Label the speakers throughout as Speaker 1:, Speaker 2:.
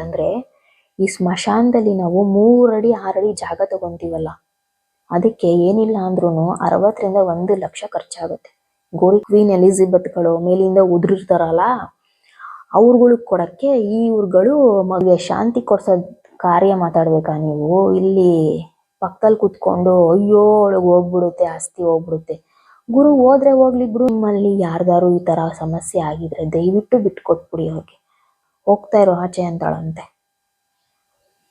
Speaker 1: ಅಂತಂದ್ರೆ ಈ ಸ್ಮಶಾನದಲ್ಲಿ ನಾವು ಮೂರಡಿ, ಆರಡಿ ಜಾಗ ತಗೊಂತೀವಲ್ಲ. ಅದಕ್ಕೆ ಏನಿಲ್ಲ ಅಂದ್ರೂ ಅರವತ್ತರಿಂದ ಒಂದು ಲಕ್ಷ ಖರ್ಚಾಗುತ್ತೆ. ಗೋರಿ ಕ್ವೀನ್ ಎಲಿಜಬೆತ್ಗಳು ಮೇಲಿಂದ ಉದುರಿರ್ತಾರಲ್ಲ, ಅವ್ರುಗಳು ಕೊಡಕ್ಕೆ ಈ ಇವ್ರುಗಳು ಮಗುವೆ ಶಾಂತಿ ಕೊಡ್ಸೋದ್ ಕಾರ್ಯ ಮಾತಾಡ್ಬೇಕಾ ನೀವು? ಇಲ್ಲಿ ಪಕ್ಕದಲ್ಲಿ ಕುತ್ಕೊಂಡು ಅಯ್ಯೋ ಒಳಗೆ ಹೋಗ್ಬಿಡುತ್ತೆ, ಆಸ್ತಿ ಹೋಗ್ಬಿಡುತ್ತೆ. ಗುರು ಹೋದ್ರೆ ಹೋಗ್ಲಿ ಬಿಡು ನಿಮ್ಮಲ್ಲಿ ಯಾರ್ದಾರು ಈ ತರ ಸಮಸ್ಯೆ ಆಗಿದ್ರೆ ದಯವಿಟ್ಟು ಬಿಟ್ಕೊಟ್ಬಿಡಿ ಅವ್ರಿಗೆ. ಹೋಗ್ತಾ ಇರೋ ಆಚೆ ಅಂತಾಳಂತೆ.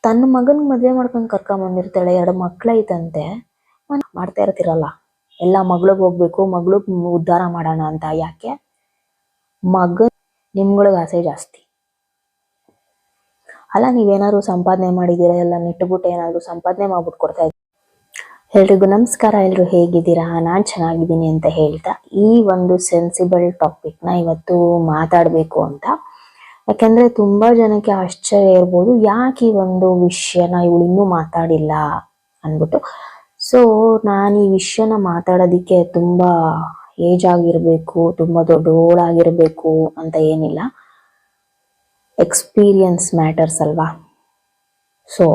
Speaker 1: ತನ್ನ ಮಗನ್ ಮದ್ವೆ ಮಾಡ್ಕೊಂಡ್ ಕರ್ಕೊಂಡ್ ಬಂದಿರ್ತಾಳೆ, ಎರಡು ಮಕ್ಳೈತಂತೆ. ಮಾಡ್ತಾ ಇರ್ತಿರಲ್ಲ, ಎಲ್ಲ ಮಗಳಿಗೆ ಹೋಗ್ಬೇಕು ಮಗಳು ಉದ್ಧಾರ ಮಾಡೋಣ ಅಂತ. ಯಾಕೆ? ಮಗ ನಿಮ್ಗಳಿಗೆ ಆಸೆ ಜಾಸ್ತಿ. ಅಲ್ಲ, ನೀವೇನಾದ್ರು ಸಂಪಾದನೆ ಮಾಡಿದ್ದೀರಾ? ಎಲ್ಲ ನೆಟ್ಬಿಟ್ಟು ಏನಾದ್ರು ಸಂಪಾದನೆ ಮಾಡ್ಬಿಟ್ಟು ಕೊಡ್ತಾ ಇದ್ದೀರಾ? ಎಲ್ರಿಗೂ ನಮಸ್ಕಾರ, ಎಲ್ರು ಹೇಗಿದ್ದೀರಾ? ನಾನ್ ಚೆನ್ನಾಗಿದ್ದೀನಿ ಅಂತ ಹೇಳ್ತಾ ಈ ಒಂದು ಸೆನ್ಸಿಬಲ್ ಟಾಪಿಕ್ನ ಇವತ್ತು ಮಾತಾಡ್ಬೇಕು ಅಂತ ಯಾಕಂದ್ರೆ ತುಂಬಾ ಜನಕ್ಕೆ ಆಶ್ಚರ್ಯ ಇರ್ಬೋದು, ಯಾಕೆ ಈ ಒಂದು ವಿಷಯನ ಇವಳು ಇನ್ನೂ ಮಾತಾಡಿಲ್ಲ ಅಂದ್ಬಿಟ್ಟು. ಸೊ ನಾನು ಈ ವಿಷಯನ ಮಾತಾಡೋದಿಕ್ಕೆ ತುಂಬಾ ಏಜ್ ಆಗಿರ್ಬೇಕು, ತುಂಬಾ ದೊಡ್ಡೋಳಾಗಿರ್ಬೇಕು ಅಂತ ಏನಿಲ್ಲ. ಎಕ್ಸ್ಪೀರಿಯನ್ಸ್ ಮ್ಯಾಟರ್ಸ್ ಅಲ್ವಾ? ಸೊ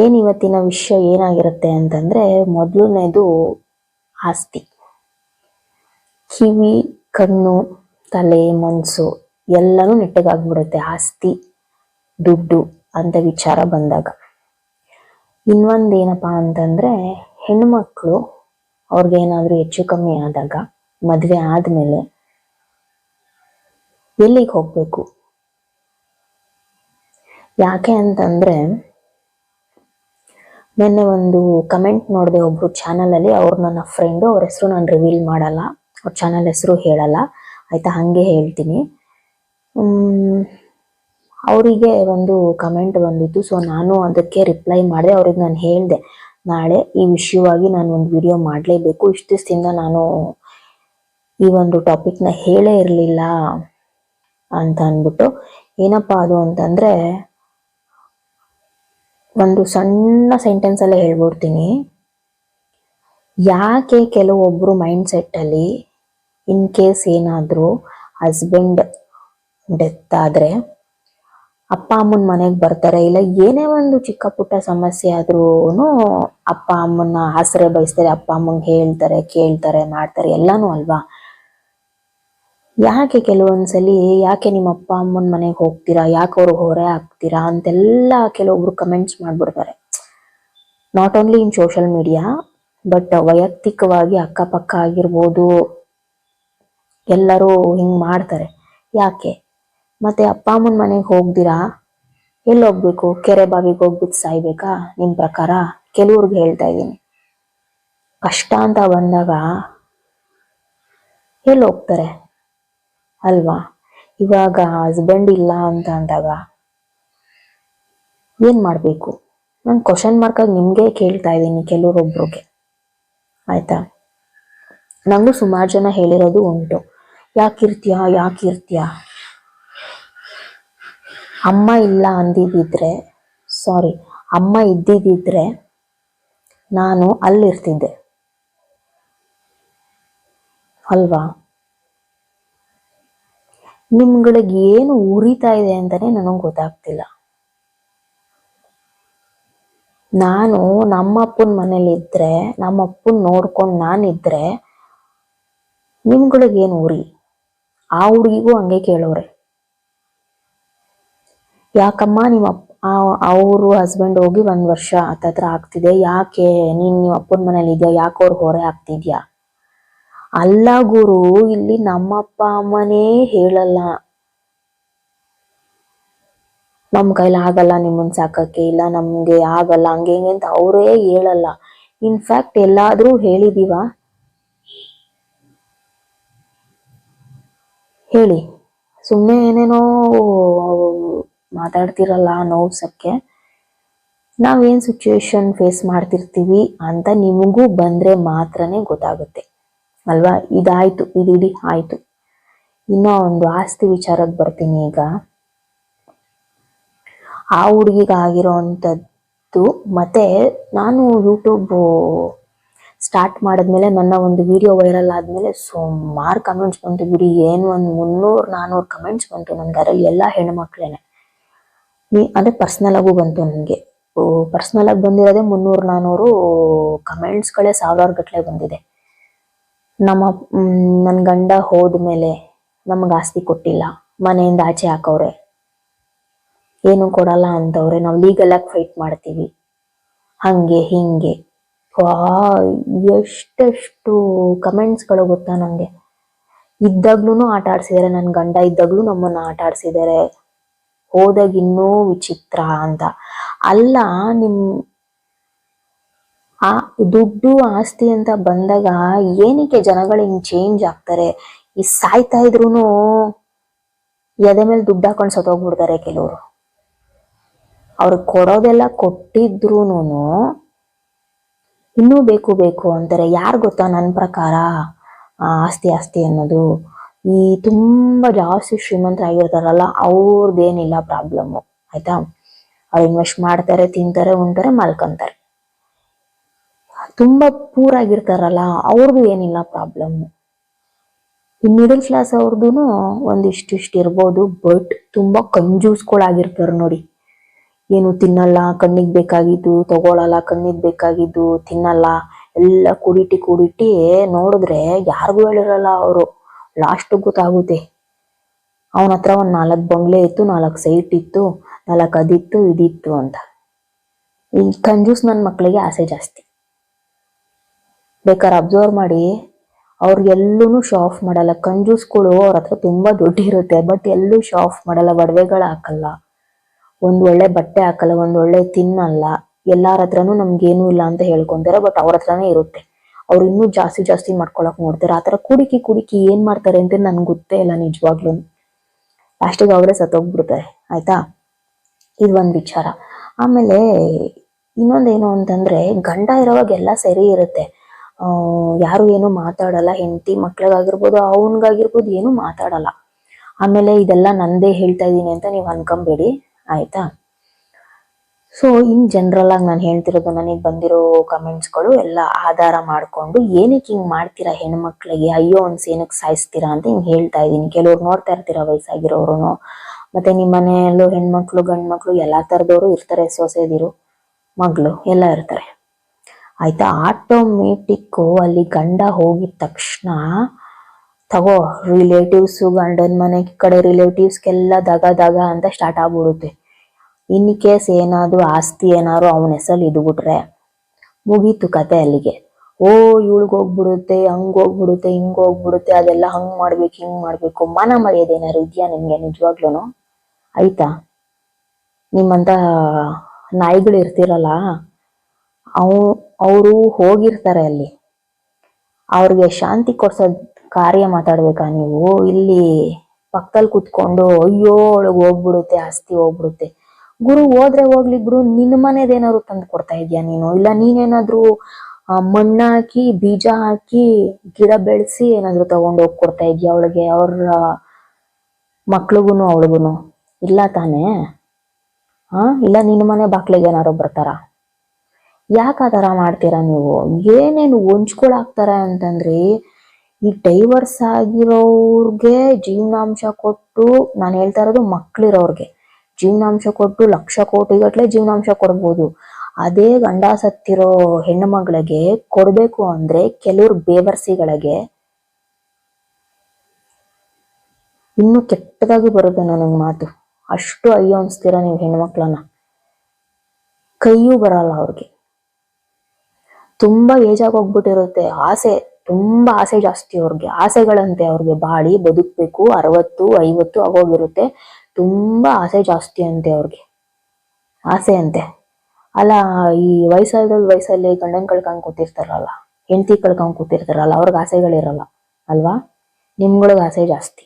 Speaker 1: ಏನ್ ಇವತ್ತಿನ ವಿಷಯ ಏನಾಗಿರುತ್ತೆ ಅಂತಂದ್ರೆ, ಮೊದಲನೇದು ಆಸ್ತಿ. ಕಿವಿ, ಕಣ್ಣು, ತಲೆ, ಮನ್ಸು ಎಲ್ಲನೂ ನೆಟ್ಟಗಾಗ್ಬಿಡುತ್ತೆ. ಆಸ್ತಿ, ದುಡ್ಡು ಅಂತ ವಿಚಾರ ಬಂದಾಗ. ಇನ್ನೊಂದೇನಪ್ಪಾ ಅಂತಂದ್ರೆ, ಹೆಣ್ಮಕ್ಳು ಏನಾದರೂ ಹೆಚ್ಚು ಕಮ್ಮಿ ಆದಾಗ, ಮದ್ವೆ ಆದ್ಮೇಲೆ ಎಲ್ಲಿಗೆ ಹೋಗ್ಬೇಕು? ಯಾಕೆ ಅಂತಂದ್ರೆ, ನಿನ್ನೆ ಒಂದು ಕಮೆಂಟ್ ನೋಡಿದೆ ಒಬ್ರು ಚಾನಲ್ ಅಲ್ಲಿ ಅವ್ರು ನನ್ನ ಫ್ರೆಂಡು ಅವ್ರ ಹೆಸರು ನಾನು ರಿವೀಲ್ ಮಾಡಲ್ಲ. ಅವ್ರ ಚಾನಲ್ ಹೆಸರು ಹೇಳಲ್ಲ. ಆಯ್ತಾ, ಹಂಗೆ ಹೇಳ್ತೀನಿ. ಅವರಿಗೆ ಒಂದು ಕಮೆಂಟ್ ಬಂದಿತ್ತು. ಸೊ ನಾನು ಅದಕ್ಕೆ ರಿಪ್ಲೈ ಮಾಡಿದೆ. ಅವ್ರಿಗೆ ನಾನು ಹೇಳಿದೆ, ನಾಳೆ ಈ ವಿಷಯವಾಗಿ ನಾನು ಒಂದು ವಿಡಿಯೋ ಮಾಡಲೇಬೇಕು. ಇಷ್ಟು ದಿವಸದಿಂದ ನಾನು ಈ ಒಂದು ಟಾಪಿಕ್ನ ಹೇಳೇ ಇರಲಿಲ್ಲ ಅಂತ ಅಂದ್ಬಿಟ್ಟು, ಏನಪ್ಪ ಅದು ಅಂತಂದರೆ, ಒಂದು ಸಣ್ಣ ಸೆಂಟೆನ್ಸಲ್ಲೇ ಹೇಳ್ಬಿಡ್ತೀನಿ. ಯಾಕೆ ಕೆಲವೊಬ್ಬರು ಮೈಂಡ್ ಸೆಟ್ ಅಲ್ಲಿ ಇನ್ ಕೇಸ್ ಏನಾದರೂ ಹಸ್ಬೆಂಡ್ ಡೆತ್ ಆದ್ರೆ ಅಪ್ಪ ಅಮ್ಮನ ಮನೆಗೆ ಬರ್ತಾರೆ. ಇಲ್ಲ, ಏನೇ ಒಂದು ಚಿಕ್ಕ ಪುಟ್ಟ ಸಮಸ್ಯೆ ಆದ್ರೂ ಅಪ್ಪ ಅಮ್ಮನ ಆಸರೆ ಬಯಸ್ತಾರೆ. ಅಪ್ಪ ಅಮ್ಮಂಗೆ ಹೇಳ್ತಾರೆ, ಕೇಳ್ತಾರೆ, ಮಾಡ್ತಾರೆ, ಎಲ್ಲಾನು ಅಲ್ವಾ? ಯಾಕೆ ಕೆಲವೊಂದ್ಸಲಿ, ಯಾಕೆ ನಿಮ್ಮ ಅಪ್ಪ ಅಮ್ಮನ ಮನೆಗೆ ಹೋಗ್ತೀರಾ? ಯಾಕೆ ಅವ್ರಿಗೆ ಹೊರೆ ಹಾಕ್ತೀರಾ ಅಂತೆಲ್ಲ ಕೆಲವೊಬ್ರು ಕಮೆಂಟ್ಸ್ ಮಾಡ್ಬಿಡ್ತಾರೆ. Not only in social media but ವೈಯಕ್ತಿಕವಾಗಿ ಅಕ್ಕಪಕ್ಕ ಆಗಿರ್ಬೋದು, ಎಲ್ಲರೂ ಹಿಂಗ್ ಮಾಡ್ತಾರೆ. ಯಾಕೆ? ಮತ್ತೆ ಅಪ್ಪ ಅಮ್ಮನ ಮನೆಗೆ ಹೋಗ್ದಿರಾ? ಎಲ್ಲಿ ಹೋಗ್ಬೇಕು ಕೆರೆ ಬಾವಿಗೆ ಹೋಗ್ಬಿಟ್ಟು ಸಾಯ್ಬೇಕಾ? ನಿಮ್ ಪ್ರಕಾರ? ಕೆಲವ್ರಿಗೆ ಹೇಳ್ತಾ ಇದ್ದೀನಿ. ಕಷ್ಟ ಅಂತ ಬಂದಾಗ ಎಲ್ಲಿ ಹೋಗ್ತಾರೆ ಅಲ್ವಾ? ಇವಾಗ ಹಸ್ಬೆಂಡ್ ಇಲ್ಲ ಅಂತ ಅಂದಾಗ ಏನ್ ಮಾಡ್ಬೇಕು? ನಾನು ಕ್ವಶನ್ ಮಾರ್ಕ್ ಆಗಿ ನಿಮ್ಗೆ ಕೇಳ್ತಾ ಇದ್ದೀನಿ ಕೆಲವರೊಬ್ರಿಗೆ. ಆಯ್ತಾ? ನಂಗೂ ಸುಮಾರು ಜನ ಹೇಳಿರೋದು ಉಂಟು. ಯಾಕಿರ್ತೀಯ ಯಾಕಿರ್ತೀಯ ಅಮ್ಮ ಇಲ್ಲ ಅಂದಿದ್ದಿದ್ರೆ ಸಾರಿ ಅಮ್ಮ ಇದ್ದಿದ್ದಿದ್ರೆ ನಾನು ಅಲ್ಲಿರ್ತಿದ್ದೆ. ಅಲ್ವಾ? ನಿಮ್ಗಳಿಗೆ ಏನು ಉರಿತಾ ಇದೆ ಅಂತಾನೆ ನನಗೆ ಗೊತ್ತಾಗ್ತಿಲ್ಲ. ನಾನು ನಮ್ಮ ಅಪ್ಪನ ಮನೇಲಿ ಇದ್ರೆ ನಮ್ಮ ಅಪ್ಪನ್ ನೋಡ್ಕೊಂಡು ನಾನಿದ್ರೆ ನಿಮ್ಗಳಿಗೆ ಏನು ಉರಿ? ಆ ಹುಡುಗಿಗೂ ಹಂಗೆ ಕೇಳೋರೆ. ಯಾಕಮ್ಮ, ನಿಮ್ಮ ಅವರು ಹಸ್ಬೆಂಡ್ ಹೋಗಿ ಒಂದ್ ವರ್ಷ ಹತ್ತತ್ರ ಆಗ್ತಿದೆ. ಯಾಕೆ? ನೀನ್ ನಿಮ್ಮ ಅಪ್ಪನ ಮನೇಲಿ ಇದೆಯಾ? ಯಾಕೆ ಅವ್ರು ಹೊರೆ ಆಗ್ತಿದ್ಯಾ? ಅಲ್ಲ ಗುರು, ಇಲ್ಲಿ ನಮ್ಮ ಅಪ್ಪ ಅಮ್ಮನೇ ಹೇಳಲ್ಲ. ನಮ್ ಕೈಲಿ ಆಗಲ್ಲ, ನಿಮ್ಮನ್ ಸಾಕಕ್ಕೆ. ಇಲ್ಲ, ನಮ್ಗೆ ಆಗಲ್ಲ. ಹಂಗೆ ಹಿಂಗೆ ಅಂತ ಅವರೇ ಹೇಳಲ್ಲ. ಇನ್ಫ್ಯಾಕ್ಟ್ ಎಲ್ಲಾದ್ರೂ ಹೇಳಿದೀವ? ಹೇಳಿ. ಸುಮ್ಮನೆ ಏನೇನೋ ಮಾತಾಡ್ತಿರಲ್ಲ ನೋವ್ಸಕ್ಕೆ ನಾವೇನ್ ಸಿಚುವೇಶನ್ ಫೇಸ್ ಮಾಡ್ತಿರ್ತೀವಿ ಅಂತ ನಿಮಗೂ ಬಂದ್ರೆ ಮಾತ್ರನೇ ಗೊತ್ತಾಗುತ್ತೆ. ಅಲ್ವಾ? ಇದಾಯ್ತು, ಇದಿಡಿ, ಆಯ್ತು. ಇನ್ನೂ ಒಂದು ಆಸ್ತಿ ವಿಚಾರಕ್ಕೆ ಬರ್ತೀನಿ ಈಗ. ಆ ಹುಡುಗಿಗೆ ಆಗಿರೋ ಅಂಥದ್ದು ಮತ್ತೆ ನಾನು ಯೂಟ್ಯೂಬ್ ಸ್ಟಾರ್ಟ್ ಮಾಡಿದ್ಮೇಲೆ ನನ್ನ ಒಂದು ವಿಡಿಯೋ ವೈರಲ್ ಆದಮೇಲೆ ಸುಮಾರು ಕಮೆಂಟ್ಸ್ ಬಂತು ಬಿಡಿ. ಏನು ಒಂದು ಮುನ್ನೂರು ನಾನ್ನೂರು ಕಮೆಂಟ್ಸ್ ಬಂತು ನನಗೆ ಅದರಲ್ಲಿ ಎಲ್ಲ ಹೆಣ್ಮಕ್ಳೇನೆ ನೀ ಅಂದರೆ ಪರ್ಸ್ನಲ್ ಆಗು ಬಂತು ನನಗೆ ಪರ್ಸ್ನಲ್ ಆಗಿ ಬಂದಿರೋದೇ ಮುನ್ನೂರು ನಾನ್ನೂರು ಕಮೆಂಟ್ಸ್ಗಳೇ ಸಾವಿರಾರು ಗಟ್ಟಲೆ ಬಂದಿದೆ. ನಮ್ಮ ನನ್ನ ಗಂಡ ಹೋದ್ಮೇಲೆ ನಮ್ಗೆ ಆಸ್ತಿ ಕೊಟ್ಟಿಲ್ಲ. ಮನೆಯಿಂದ ಆಚೆ ಹಾಕವ್ರೆ. ಏನು ಕೊಡಲ್ಲ ಅಂತವ್ರೆ. ನಾವು ಲೀಗಲ್ ಆಗಿ ಫೈಟ್ ಮಾಡ್ತೀವಿ. ಹಂಗೆ, ಹಿಂಗೆ. ಎಷ್ಟೆಷ್ಟು ಕಮೆಂಟ್ಸ್ಗಳು ಗೊತ್ತಾ ನನಗೆ ಇದ್ದಾಗ್ಲೂ ಆಟ ಆಡ್ಸಿದ್ದಾರೆ ನನ್ನ ಗಂಡ. ಇದ್ದಾಗ್ಲೂ ನಮ್ಮನ್ನ ಆಟ ಆಡ್ಸಿದ್ದಾರೆ ಹೋದಾಗ ಇನ್ನೂ ವಿಚಿತ್ರ ಅಂತ ಅಲ್ಲ, ನಿಮ್ ಆ ದುಡ್ಡು ಆಸ್ತಿ ಅಂತ ಬಂದಾಗ ಏನಕ್ಕೆ ಜನಗಳು ಹಿಂಗ್ ಚೇಂಜ್ ಆಗ್ತಾರೆ? ಈ ಸಾಯ್ತಾ ಇದ್ರು ಎದೆ ಮೇಲೆ ದುಡ್ಡು ಹಾಕೊಂಡು ಸತ್ತೋಗ್ಬಿಡ್ತಾರೆ ಕೆಲವರು. ಅವ್ರಿಗೆ ಕೊಡೋದೆಲ್ಲ ಕೊಟ್ಟಿದ್ರು ಇನ್ನೂ ಬೇಕು ಬೇಕು ಅಂತಾರೆ. ಯಾರು ಗೊತ್ತಾ ನನ್ನ ಪ್ರಕಾರ ಆಸ್ತಿ ಆಸ್ತಿ ಅನ್ನೋದು? ಈ ತುಂಬಾ ಜಾಸ್ತಿ ಶ್ರೀಮಂತರಾಗಿರ್ತಾರಲ್ಲ ಅವ್ರದ್ದೇನಿಲ್ಲ ಪ್ರಾಬ್ಲಮ್ಮು ಆಯ್ತಾ? ಅವ್ರು ಇನ್ವೆಸ್ಟ್ ಮಾಡ್ತಾರೆ, ತಿಂತಾರೆ ಉಂಟಾರೆ ಮಲ್ಕೊಂತಾರೆ. ತುಂಬಾ ಪೂರ್ ಆಗಿರ್ತಾರಲ್ಲ ಅವ್ರದ್ದು ಏನಿಲ್ಲ ಪ್ರಾಬ್ಲಮ್ ಈ ಮಿಡಲ್ ಕ್ಲಾಸ್ ಅವ್ರದ್ದು ಒಂದಿಷ್ಟಿಷ್ಟು ಇರ್ಬೋದು ಬಟ್ ತುಂಬಾ ಕಂಜೂಸ್ಗಳಾಗಿರ್ತಾರೆ ನೋಡಿ. ಏನು ತಿನ್ನಲ್ಲ, ಕಣ್ಣಿಗೆ ಬೇಕಾಗಿದ್ದು, ತಗೊಳಲ್ಲ, ಕಣ್ಣಿಗೆ ಬೇಕಾಗಿದ್ದು, ತಿನ್ನಲ್ಲ, ಎಲ್ಲ ಕುಡಿಟಿ ಕುಡಿಟಿ ನೋಡಿದ್ರೆ ಯಾರಿಗೂ ಹೇಳಿರಲ್ಲ ಅವರು. ಲಾಸ್ಟ್ ಗೊತ್ತಾಗುತ್ತೆ ಅವನ ಹತ್ರ ಒಂದ್ ನಾಲ್ಕು ಬಂಗ್ಲೆ ಇತ್ತು, ನಾಲ್ಕು ಸೈಟ್ ಇತ್ತು, ನಾಲ್ಕು ಅದಿತ್ತು, ಇದಿತ್ತು ಅಂತ. ಈ ಕಂಜೂಸ್ ನನ್ನ ಮಕ್ಕಳಿಗೆ ಆಸೆ ಜಾಸ್ತಿ. ಬೇಕಾದ್ರೆ ಅಬ್ಸರ್ವ್ ಮಾಡಿ ಅವ್ರಿಗೆಲ್ಲೂ ಶೋ ಆಫ್ ಮಾಡಲ್ಲ. ಕಂಜೂಸ್ಗಳು ಅವ್ರ ಹತ್ರ ತುಂಬಾ ದುಡ್ಡು ಇರುತ್ತೆ ಬಟ್ ಎಲ್ಲೂ ಶೋ ಆಫ್ ಮಾಡಲ್ಲ, ಒಡವೆಗಳು ಹಾಕಲ್ಲ. ಒಂದ್ ಒಳ್ಳೆ ಬಟ್ಟೆ ಹಾಕಲ್ಲ, ಒಂದ್ ಒಳ್ಳೆ ತಿನ್ನಲ್ಲ. ಎಲ್ಲಾರ ಹತ್ರನೂ ನಮ್ಗೇನು ಇಲ್ಲ ಅಂತ ಹೇಳ್ಕೊಂತಾರೆ ಬಟ್ ಅವ್ರ ಹತ್ರನೇ ಇರುತ್ತೆ. ಅವ್ರು ಇನ್ನೂ ಜಾಸ್ತಿ ಜಾಸ್ತಿ ಮಾಡ್ಕೊಳಕ್ ನೋಡ್ತಾರೆ. ಆತರ ಕುಡಿಕಿ ಕುಡಿಕಿ ಏನ್ ಮಾಡ್ತಾರೆ ಅಂತ ನನ್ಗೆ ಗೊತ್ತೇ ಇಲ್ಲ ನಿಜವಾಗ್ಲೂ. ಲಾಸ್ಟಿಗೆ ಅವರೇ ಸತ್ತೋಗ್ಬಿಡ್ತಾರೆ. ಆಯ್ತಾ? ಇದು ಒಂದ್ ವಿಚಾರ. ಆಮೇಲೆ ಇನ್ನೊಂದೇನು ಅಂತಂದ್ರೆ, ಗಂಡ ಇರೋವಾಗ ಎಲ್ಲ ಸರಿ ಇರುತ್ತೆ. ಆ, ಯಾರು ಏನು ಮಾತಾಡಲ್ಲ. ಹೆಂಡತಿ ಮಕ್ಳಿಗಾಗಿರ್ಬೋದು, ಅವನ್ಗಾಗಿರ್ಬೋದು, ಏನು ಮಾತಾಡಲ್ಲ. ಆಮೇಲೆ ಇದೆಲ್ಲ ನಂದೇ ಹೇಳ್ತಾ ಇದ್ದೀನಿ ಅಂತ ನೀವು ಅನ್ಕೊಂಬೇಡಿ. ಆಯ್ತಾ? ಸೊ ಇನ್ ಜನರಲ್ ಆಗಿ ನಾನು ಹೇಳ್ತಿರೋದು ನನಗೆ ಬಂದಿರೋ ಕಮೆಂಟ್ಸ್ಗಳು ಎಲ್ಲ ಆಧಾರ ಮಾಡಿಕೊಂಡು ಏನಕ್ಕೆ ಹಿಂಗೆ ಮಾಡ್ತೀರಾ ಹೆಣ್ಮಕ್ಳಿಗೆ? ಅಯ್ಯೋ ಒಂದು ಏನಕ್ಕೆ ಸಾಯಿಸ್ತೀರಾ ಅಂತ ಹಿಂಗೆ ಹೇಳ್ತಾ ಇದೀನಿ ಕೆಲವ್ರು ನೋಡ್ತಾ ಇರ್ತೀರಾ ವಯಸ್ಸಾಗಿರೋರು ಮತ್ತೆ ನಿಮ್ಮ ಮನೆಯಲ್ಲೂ ಹೆಣ್ಮಕ್ಳು ಗಂಡು ಮಕ್ಳು ಎಲ್ಲಾ ಥರದವರು ಇರ್ತಾರೆ ಸೊಸೆದಿರು, ಮಗಳು ಎಲ್ಲ ಇರ್ತಾರೆ. ಆಯ್ತಾ? ಆಟೋಮೆಟಿಕ್ಕು ಅಲ್ಲಿ ಗಂಡ ಹೋಗಿದ ತಕ್ಷಣ ತಗೋ ರಿಲೇಟಿವ್ಸ್ ಗಂಡನ ಮನೆ ಕಡೆ ರಿಲೇಟಿವ್ಸ್ಗೆಲ್ಲ ದಗ ದಗ ಅಂತ ಸ್ಟಾರ್ಟ್ ಆಗ್ಬಿಡುತ್ತೆ. ಇನ್ ಕೇಸ್ ಏನಾದ್ರು ಆಸ್ತಿ ಏನಾದ್ರು ಅವನ ಹೆಸರಲ್ಲಿ ಇದ್ಬಿಟ್ರೆ ಮುಗೀತು ಕತೆ ಅಲ್ಲಿಗೆ. ಓ ಹೋಗ್ಬಿಡುತ್ತೆ, ಹಂಗ್ ಹೋಗ್ಬಿಡುತ್ತೆ, ಹಿಂಗ್ ಹೋಗ್ಬಿಡುತ್ತೆ, ಅದೆಲ್ಲ ಹಂಗ್ ಮಾಡ್ಬೇಕು, ಹಿಂಗ್ ಮಾಡ್ಬೇಕು. ಮನ ಮರ್ಯಾದೇನಾರು ಇದೆಯಾ ನಿಮ್ಗೆ ನಿಜವಾಗ್ಲೂನು? ಆಯ್ತಾ? ನಿಮ್ಮಂತ ನಾಯಿಗಳು ಇರ್ತಿರಲ್ಲ, ಅವ್, ಅವರು ಹೋಗಿರ್ತಾರೆ ಅಲ್ಲಿ. ಅವ್ರಿಗೆ ಶಾಂತಿ ಕೊಡ್ಸೋದ್ ಕಾರ್ಯ ಮಾತಾಡ್ಬೇಕಾ ನೀವು? ಇಲ್ಲಿ ಪಕ್ಕದಲ್ಲಿ ಕುತ್ಕೊಂಡು, ಅಯ್ಯೋ ಒಳಗ್ ಹೋಗ್ಬಿಡುತ್ತೆ, ಆಸ್ತಿ ಹೋಗ್ಬಿಡುತ್ತೆ. ಗುರು ಹೋದ್ರೆ ಹೋಗ್ಲಿ ಗುರು ನಿನ್ ಮನೇದೇನಾದ್ರು ತಂದು ಕೊಡ್ತಾ ಇದೀಯ ನೀನು? ಇಲ್ಲ ನೀನೇನಾದ್ರೂ ಮಣ್ಣಾಕಿ ಬೀಜ ಹಾಕಿ, ಗಿಡ ಬೆಳೆಸಿ ಏನಾದ್ರು ತಗೊಂಡು ಹೋಗಿ ಕೊಡ್ತಾ ಇದೀಯ ಅವಳಿಗೆ, ಅವ್ರ ಮಕ್ಳಿಗೂನು ಅವಳಿಗೂನು? ಇಲ್ಲ ತಾನೇ? ಹಾ ಇಲ್ಲ ನಿನ್ನ ಮನೆ ಬಾಕ್ಲಿಗೆ ಏನಾರು ಬರ್ತಾರ? ಯಾಕೆ ಆ ಥರ ಮಾಡ್ತೀರಾ ನೀವು? ಏನೇನು ಹೊಂಚ್ಕೊಳಾಗ್ತಾರೆ ಅಂತಂದ್ರಿ, ಈ ಡೈವರ್ಸ್ ಆಗಿರೋರ್ಗೆ ಜೀವನಾಂಶ ಕೊಟ್ಟು ನಾನು ಹೇಳ್ತಾ ಇರೋದು ಮಕ್ಳಿರೋರ್ಗೆ. ಜೀವನಾಂಶ ಕೊಟ್ಟು ಲಕ್ಷ ಕೋಟಿಗಟ್ಲೆ ಜೀವನಾಂಶ ಕೊಡ್ಬೋದು. ಅದೇ ಗಂಡ ಸತ್ತಿರೋ ಹೆಣ್ಣು ಮಗಳಿಗೆ ಕೊಡ್ಬೇಕು ಅಂದ್ರೆ ಕೆಲವ್ರು ಬೇವರ್ಸಿಗಳಿಗೆ ಇನ್ನು ಕೆಟ್ಟದಾಗಿ ಬರುತ್ತೆ ನನಗ್ ಮಾತು. ಅಷ್ಟು ಅಯ್ಯೋ ಅನ್ಸ್ತೀರ ನೀವು ಹೆಣ್ಮಕ್ಳನ್ನ? ಕೈಯೂ ಬರಲ್ಲ ಅವ್ರಿಗೆ. ತುಂಬಾ ಏಜ್ ಆಗಿ ಆಸೆ, ತುಂಬಾ ಆಸೆ ಜಾಸ್ತಿ ಅವ್ರಿಗೆ. ಆಸೆಗಳಂತೆ ಅವ್ರಿಗೆ. ಬಾಳಿ ಬದುಕ್ಬೇಕು, ಅರವತ್ತು, ಐವತ್ತು ಆಗೋಗಿರುತ್ತೆ. ತುಂಬಾ ಆಸೆ ಜಾಸ್ತಿ ಅಂತೆ ಅವ್ರಿಗೆ. ಆಸೆ ಅಂತೆ. ಅಲ್ಲ, ಈ ವಯಸ್ಸಾದ ವಯಸ್ಸಲ್ಲಿ ಗಂಡನ್ ಕಳ್ಕೊಂಡ್ ಕೂತಿರ್ತಾರಲ್ಲ, ಹೆಂಡತಿ ಕಳ್ಕೊಂಡ್ ಕೂತಿರ್ತಾರಲ್ಲ, ಅವ್ರಿಗೆ ಆಸೆಗಳಿರಲ್ಲ, ಅಲ್ವಾ? ನಿಮ್ಗಳಿಗೆ ಆಸೆ ಜಾಸ್ತಿ.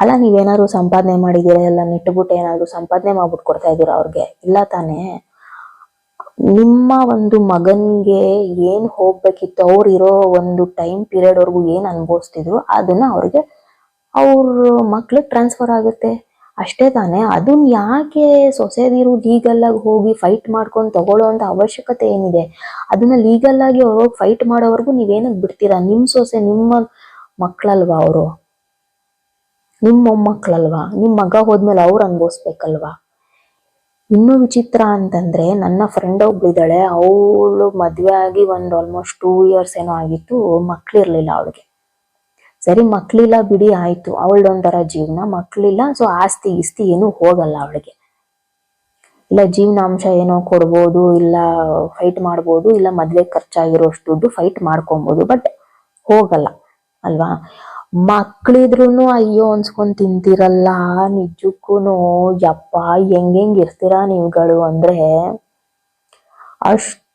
Speaker 1: ಅಲ್ಲ, ನೀವೇನಾದ್ರು ಸಂಪಾದನೆ ಮಾಡಿದೀರ? ಎಲ್ಲ ನೆಟ್ಬಿಟ್ಟು ಏನಾದ್ರು ಸಂಪಾದನೆ ಮಾಡ್ಬಿಟ್ಟು ಕೊಡ್ತಾ ಇದ್ರು ಅವ್ರಿಗೆ? ಇಲ್ಲ ತಾನೇ. ನಿಮ್ಮ ಒಂದು ಮಗನ್ಗೆ ಏನ್ ಹೋಗ್ಬೇಕಿತ್ತು, ಅವ್ರು ಇರೋ ಒಂದು ಟೈಮ್ ಪೀರಿಯಡ್ ವರ್ಗು ಏನ್ ಅನುಭವಿಸ್ತಿದ್ರು ಅದನ್ನ ಅವ್ರಿಗೆ ಅವ್ರ ಮಕ್ಳಿಗೆ ಟ್ರಾನ್ಸ್ಫರ್ ಆಗುತ್ತೆ. ಅಷ್ಟೇ ತಾನೇ ಅದನ್ನ ಯಾಕೆ ಸೊಸೆದಿರು ಲೀಗಲ್ ಆಗಿ ಹೋಗಿ ಫೈಟ್ ಮಾಡ್ಕೊಂಡು ತಗೊಳ್ಳೋ ಅಂತ ಅವಶ್ಯಕತೆ ಏನಿದೆ? ಅದನ್ನ ಲೀಗಲ್ ಆಗಿ ಅವ್ರು ಹೋಗಿ ಫೈಟ್ ಮಾಡೋವರೆಗೂ ನೀವೇನಕ್ಕೆ ಬಿಡ್ತೀರಾ? ನಿಮ್ ಸೊಸೆ ನಿಮ್ಮ ಮಕ್ಕಳಲ್ವಾ ಅವರು? ನಿಮ್ಮ ಮೊಮ್ಮಕ್ಕಳಲ್ವಾ ನಿಮ್ಮ ಮಗ ಹೋದ್ಮೇಲೆ ಅವ್ರು ಅನ್ಭವಿಸ್ಬೇಕಲ್ವಾ? ಇನ್ನೂ ವಿಚಿತ್ರ ಅಂತಂದ್ರೆ, ನನ್ನ ಫ್ರೆಂಡ್ ಒಬ್ಬಿದ್ದಾಳೆ ಅವಳು ಮದುವೆ ಆಗಿ ಒಂದು ಆಲ್ಮೋಸ್ಟ್ ಟೂ ಇಯರ್ಸ್ ಏನೋ ಆಗಿತ್ತು. ಮಕ್ಳಿರ್ಲಿಲ್ಲ ಅವಳಿಗೆ. ಸರಿ, ಮಕ್ಳಿಲ್ಲ ಬಿಡಿ, ಆಯ್ತು. ಅವಳೊಂದರ ಜೀವನ. ಮಕ್ಳಿಲ್ಲ ಸೊ ಆಸ್ತಿ ಇಸ್ತಿ ಏನು ಹೋಗಲ್ಲ ಅವಳಿಗೆ. ಇಲ್ಲ, ಜೀವನಾಂಶ ಏನೋ ಕೊಡ್ಬೋದು, ಇಲ್ಲ ಫೈಟ್ ಮಾಡ್ಬೋದು, ಇಲ್ಲ ಮದ್ವೆ ಖರ್ಚಾಗಿರೋಷ್ಟು ದುಡ್ಡು ಫೈಟ್ ಮಾಡ್ಕೊಬೋದು ಬಟ್ ಹೋಗಲ್ಲ, ಅಲ್ವಾ? ಮಕ್ಳಿದ್ರು ಅಯ್ಯೋ ಅನ್ಸ್ಕೊಂಡ್ ತಿಂತಿರಲ್ಲ ನಿಜಕ್ಕೂ ಯಪ್ಪ, ಹೆಂಗ್ ಹೆಂಗ್ ಇರ್ತೀರಾ ನೀವುಗಳು ಅಂದ್ರೆ ಅಷ್ಟು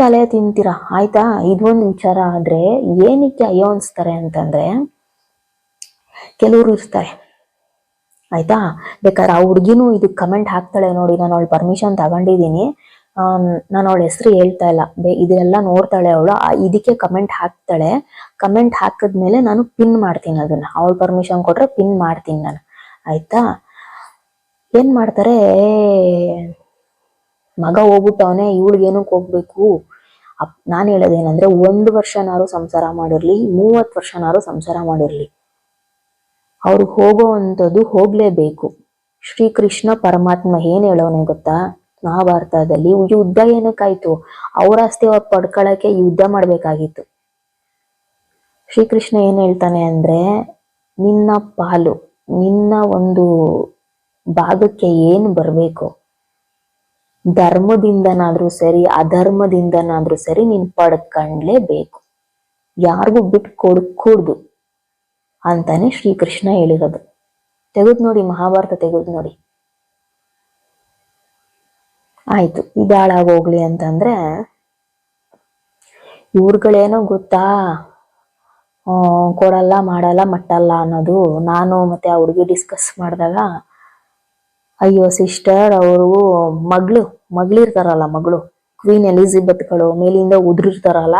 Speaker 1: ತಲೆ ತಿಂತೀರ? ಆಯ್ತಾ? ಇದೊಂದು ವಿಚಾರ ಆದ್ರೆ ಏನಕ್ಕೆ ಅಯ್ಯೋ ಅನ್ಸ್ತಾರೆ ಅಂತಂದ್ರೆ ಕೆಲವರು ಇರ್ತಾರೆ. ಆಯ್ತಾ? ಬೇಕಾದ್ರೆ ಆ ಹುಡುಗಿನೂ ಇದು ಕಮೆಂಟ್ ಹಾಕ್ತಾಳೆ ನೋಡಿ, ನಾನು ಅವಳು ಪರ್ಮಿಷನ್ ತಗೊಂಡಿದ್ದೀನಿ ನಾನು ಅವಳ ಹೆಸರು ಹೇಳ್ತಾ ಇಲ್ಲ. ಬೇ ಇದೆಲ್ಲ ನೋಡ್ತಾಳೆ ಅವಳು. ಇದಕ್ಕೆ ಕಮೆಂಟ್ ಹಾಕ್ತಾಳೆ. ಕಮೆಂಟ್ ಹಾಕಿದ್ಮೇಲೆ ನಾನು ಪಿನ್ ಮಾಡ್ತೀನಿ ಅದನ್ನ. ಅವಳು ಪರ್ಮಿಷನ್ ಕೊಟ್ರೆ ಪಿನ್ ಮಾಡ್ತೀನಿ ನಾನು. ಆಯ್ತಾ? ಏನ್ ಮಾಡ್ತಾರೆ? ಮಗ ಹೋಗ್ಬಿಟ್ಟವನೇ, ಇವಳಿಗೆ ಏನಕ್ಕೆ ಹೋಗ್ಬೇಕು? ಅಪ್, ನಾನು ಹೇಳೋದೇನಂದ್ರೆ ಒಂದು ವರ್ಷನಾರು ಸಂಸಾರ ಮಾಡಿರ್ಲಿ, ಮೂವತ್ತು ವರ್ಷನಾರು ಸಂಸಾರ ಮಾಡಿರ್ಲಿ. ಅವ್ರು ಹೋಗೋವಂಥದ್ದು ಹೋಗ್ಲೇಬೇಕು. ಶ್ರೀಕೃಷ್ಣ ಪರಮಾತ್ಮ ಏನ್ ಹೇಳೋನೆ ಗೊತ್ತಾ? ಮಹಾಭಾರತದಲ್ಲಿ ಯುದ್ಧ ಏನಕ್ಕಾಯ್ತು? ಅವ್ರ ಆಸ್ತಿ ಅವ್ರು ಪಡ್ಕೊಳಕ್ಕೆ ಯುದ್ಧ ಮಾಡ್ಬೇಕಾಗಿತ್ತು. ಶ್ರೀಕೃಷ್ಣ ಏನ್ ಹೇಳ್ತಾನೆ ಅಂದ್ರೆ, ನಿನ್ನ ಪಾಲು, ನಿನ್ನ ಒಂದು ಭಾಗಕ್ಕೆ ಏನ್ ಬರ್ಬೇಕು? ಧರ್ಮದಿಂದನಾದ್ರೂ ಸರಿ, ಅಧರ್ಮದಿಂದನಾದ್ರೂ ಸರಿ ನೀನ್ ಪಡ್ಕಂಡ್ಲೇಬೇಕು ಯಾರಿಗೂ ಬಿಟ್ಟು ಕೊಡ್ಕೂಡ್ದು ಅಂತಾನೆ ಶ್ರೀಕೃಷ್ಣ ಹೇಳಿರೋದು ತೆಗೆದು ನೋಡಿ, ಮಹಾಭಾರತ ತೆಗೆದು ನೋಡಿ. ಆಯ್ತು ಇದಾಳಾಗ ಹೋಗ್ಲಿ ಅಂತಂದ್ರೆ, ಇವ್ರುಗಳೇನೋ ಗೊತ್ತಾ? ಕೊಡಲ್ಲ, ಮಾಡಲ್ಲ, ಮಟ್ಟಲ್ಲ ಅನ್ನೋದು ನಾನು ಮತ್ತೆ ಆ ಹುಡುಗಿ ಡಿಸ್ಕಸ್ ಮಾಡಿದಾಗ ಅಯ್ಯೋ ಸಿಸ್ಟರ್ ಅವರು ಮಗಳು, ಮಗಳಿರ್ತಾರಲ್ಲ ಮಗಳು. ಕ್ವೀನ್ ಎಲಿಜಬೆತ್ಗಳು ಮೇಲಿಂದ ಉದುರಿರ್ತಾರಲ್ಲ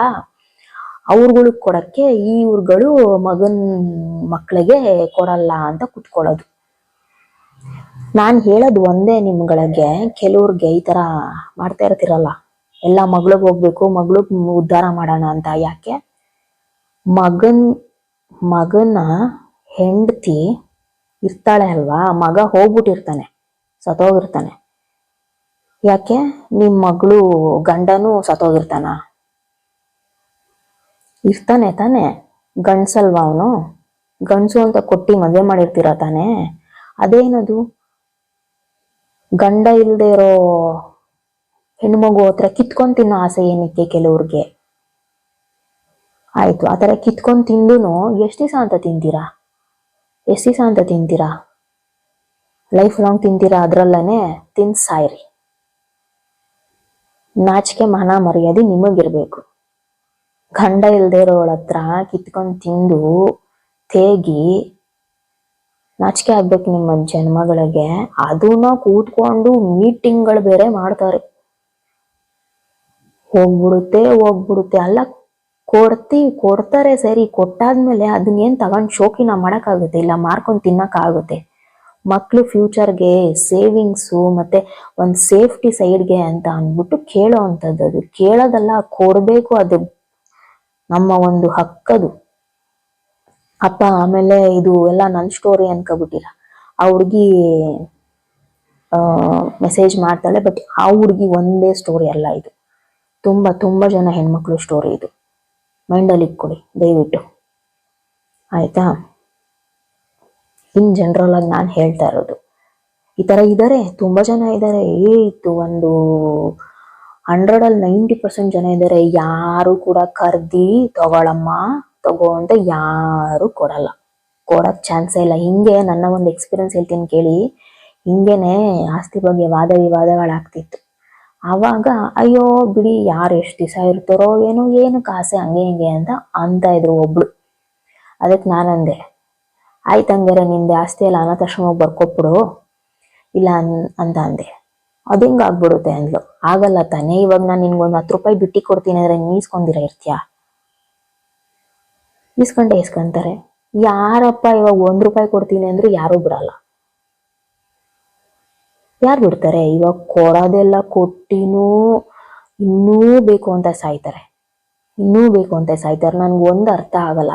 Speaker 1: ಅವ್ರುಗಳಿಗೆ ಕೊಡಕ್ಕೆ ಈ ಊರುಗಳು ಮಗನ್ ಮಕ್ಕಳಿಗೆ ಕೊಡಲ್ಲ ಅಂತ ಕುತ್ಕೊಳ್ಳೋದು. ನಾನು ಹೇಳೋದು ಒಂದೇ ನಿಮ್ಗಳಿಗೆ, ಕೆಲವ್ರಿಗೆ ಈ ಥರ ಮಾಡ್ತಾ ಇರ್ತಿರಲ್ಲ. ಎಲ್ಲ ಮಗಳಿಗೆ ಹೋಗ್ಬೇಕು ಮಗ್ಳು ಉದ್ಧಾರ ಮಾಡೋಣ ಅಂತ. ಯಾಕೆ? ಮಗನ್, ಮಗನ ಹೆಂಡತಿ ಇರ್ತಾಳೆ ಅಲ್ವಾ? ಮಗ ಹೋಗ್ಬಿಟ್ಟಿರ್ತಾನೆ. ಸತ್ತೋಗಿರ್ತಾನೆ. ಯಾಕೆ? ನಿಮ್ಮ ಮಗಳು ಗಂಡನೂ ಸತ್ತೋಗಿರ್ತಾನ? ಇರ್ತಾನೆ ತಾನೆ. ಗಂಡ್ಸಲ್ವಾ ಅವನು? ಗಂಡ್ಸು ಅಂತ ಕೊಟ್ಟಿ ಮದ್ವೆ ಮಾಡಿರ್ತೀರ ತಾನೆ? ಅದೇನದು? ಗಂಡ ಇಲ್ಲದೆ ಇರೋ ಹೆಣ್ಮಗು ಹತ್ರ ಕಿತ್ಕೊಂಡ್ ತಿನ್ನೋ ಆಸೆ ಏನಕ್ಕೆ ಕೆಲವ್ರಿಗೆ? ಆಯ್ತು, ಆ ಥರ ಕಿತ್ಕೊಂಡ್ ತಿಂದುನು ಎಷ್ಟು ದಿವಸ ಅಂತ ತಿಂತೀರಾ? ಎಷ್ಟು ದಿವಸ ಅಂತ ತಿಂತೀರಾ? ಲೈಫ್ ಲಾಂಗ್ ತಿಂತೀರಾ ಅದರಲ್ಲೇ ತಿನ್ ಸಾಯ್ರಿ. ನಾಚಿಕೆ ಮಾನ ಮರ್ಯಾದೆ ನಿಮಗಿರ್ಬೇಕು. ಗಂಡ ಇಲ್ದೇ ಇರೋಳ ಹತ್ರ ಕಿತ್ಕೊಂಡು ತಿಂದು ತೇಗಿ ನಾಚಿಕೆ ಆಗ್ಬೇಕು ನಿಮ್ಮ ಜನ್ಮಗಳಿಗೆ. ಅದನ್ನ ಕೂತ್ಕೊಂಡು ಮೀಟಿಂಗ್ಗಳು ಬೇರೆ ಮಾಡ್ತಾರೆ. ಹೋಗ್ಬಿಡುತ್ತೆ ಹೋಗ್ಬಿಡುತ್ತೆ. ಅಲ್ಲ, ಕೊಡ್ತಿ, ಕೊಡ್ತಾರೆ ಸರಿ. ಕೊಟ್ಟಾದ್ಮೇಲೆ ಅದನ್ನೇನ್ ತಗೊಂಡ್ ಶೋಕಿನ ಮಾಡಕ್ಕಾಗುತ್ತೆ, ಇಲ್ಲ ಮಾರ್ಕೊಂಡ್ ತಿನ್ನಕ್ಕಾಗುತ್ತೆ. ಮಕ್ಳು ಫ್ಯೂಚರ್ಗೆ ಸೇವಿಂಗ್ಸು ಮತ್ತೆ ಒಂದು ಸೇಫ್ಟಿ ಸೈಡ್ಗೆ ಅಂತ ಅಂದ್ಬಿಟ್ಟು ಕೇಳೋ ಅಂಥದ್ದು ಅದು. ಕೇಳೋದಲ್ಲ, ಕೊಡಬೇಕು ಅದು. ನಮ್ಮ ಒಂದು ಹಕ್ಕದು. ಅಪ್ಪ, ಆಮೇಲೆ ಇದು ಎಲ್ಲ ನನ್ನ ಸ್ಟೋರಿ ಅನ್ಕೋಬಿಟ್ಟಿರ. ಆ ಹುಡುಗಿ ಮೆಸೇಜ್ ಮಾಡ್ತಾಳೆ ಬಟ್ ಆ ಹುಡುಗಿ ಒಂದೇ ಸ್ಟೋರಿ ಅಲ್ಲ ಇದು. ತುಂಬಾ ತುಂಬಾ ಜನ ಹೆಣ್ಮಕ್ಳು ಸ್ಟೋರಿ ಇದು. ಮೈಂಡಲ್ಲಿ ಇಟ್ಕೊಳ್ಳಿ, ದಯವಿಟ್ಟು. ಆಯ್ತಾ? ಇನ್ ಜನರಲ್ ಆಗಿ ನಾನು ಹೇಳ್ತಾ ಇರೋದು. ಈ ತರ ಇದಾರೆ, ತುಂಬಾ ಜನ ಇದಾರೆ. ಏ, ಇತ್ತು ಒಂದು ಹಂಡ್ರೆಡ್ ಅಲ್ಲಿ ನೈಂಟಿ ಪರ್ಸೆಂಟ್ ಜನ ಇದ್ದಾರೆ ಯಾರು ಕೂಡ ಕರ್ದಿ ತಗೊಳಮ್ಮ, ತಗೋ ಅಂತ ಯಾರು ಕೊಡಲ್ಲ. ಕೊಡಕ್ ಚಾನ್ಸೇ ಇಲ್ಲ. ಹಿಂಗೆ ನನ್ನ ಒಂದು ಎಕ್ಸ್ಪೀರಿಯನ್ಸ್ ಹೇಳ್ತೀನಿ ಕೇಳಿ. ಹಿಂಗೇನೆ ಆಸ್ತಿ ಬಗ್ಗೆ ವಾದ ವಿವಾದಗಳಾಗ್ತಿತ್ತು. ಆವಾಗ, ಅಯ್ಯೋ, ಬಿಡಿ, ಯಾರು ಎಷ್ಟು ದಿವಸ ಇರ್ತಾರೋ ಏನೋ, ಏನು ಕಾಸೆ ಹಂಗೆ ಹಿಂಗೆ ಅಂತ ಅಂತ ಇದ್ರು ಒಬ್ಳು. ಅದಕ್ಕೆ ನಾನಂದೆ ಆಯ್ತು ಅಂದ್ರೆ ನಿಂದೆ ಆಸ್ತಿ ಎಲ್ಲ ಅನಾಥಾಶ್ರಮಕ್ಕೆ ಬರ್ಕೊಬಿಡು ಇಲ್ಲ ಅನ್- ಅಂತ ಅಂದೆ. ಅದು ಆಗ್ಬಿಡುತ್ತೆ ಅಂದ್ಲು. ಆಗಲ್ಲ ತಾನೇ, ಇವಾಗ ನಾನು ನಿನ್ಗೊಂದು ಹತ್ತು ರೂಪಾಯಿ ಬಿಟ್ಟಿ ಕೊಡ್ತೀನಿ ಅಂದ್ರೆ ನೀನ್ ಇರ್ತೀಯ? ಇಸ್ಕೊಂಡೆ ಇಸ್ಕೊಂತಾರೆ ಯಾರಪ್ಪ ಇವಾಗ ಒಂದ್ ರೂಪಾಯಿ ಕೊಡ್ತೀನಿ ಅಂದ್ರೆ ಯಾರು ಬಿಡಲ್ಲ. ಯಾರು ಬಿಡ್ತಾರೆ? ಇವಾಗ ಕೊಡೋದೆಲ್ಲ ಕೊಟ್ಟಿನೂ ಇನ್ನೂ ಬೇಕು ಅಂತ ಸಾಯ್ತಾರೆ. ಇನ್ನೂ ಬೇಕು ಅಂತ ಸಾಯ್ತಾರೆ. ನನ್ಗೆ ಒಂದು ಅರ್ಥ ಆಗಲ್ಲ.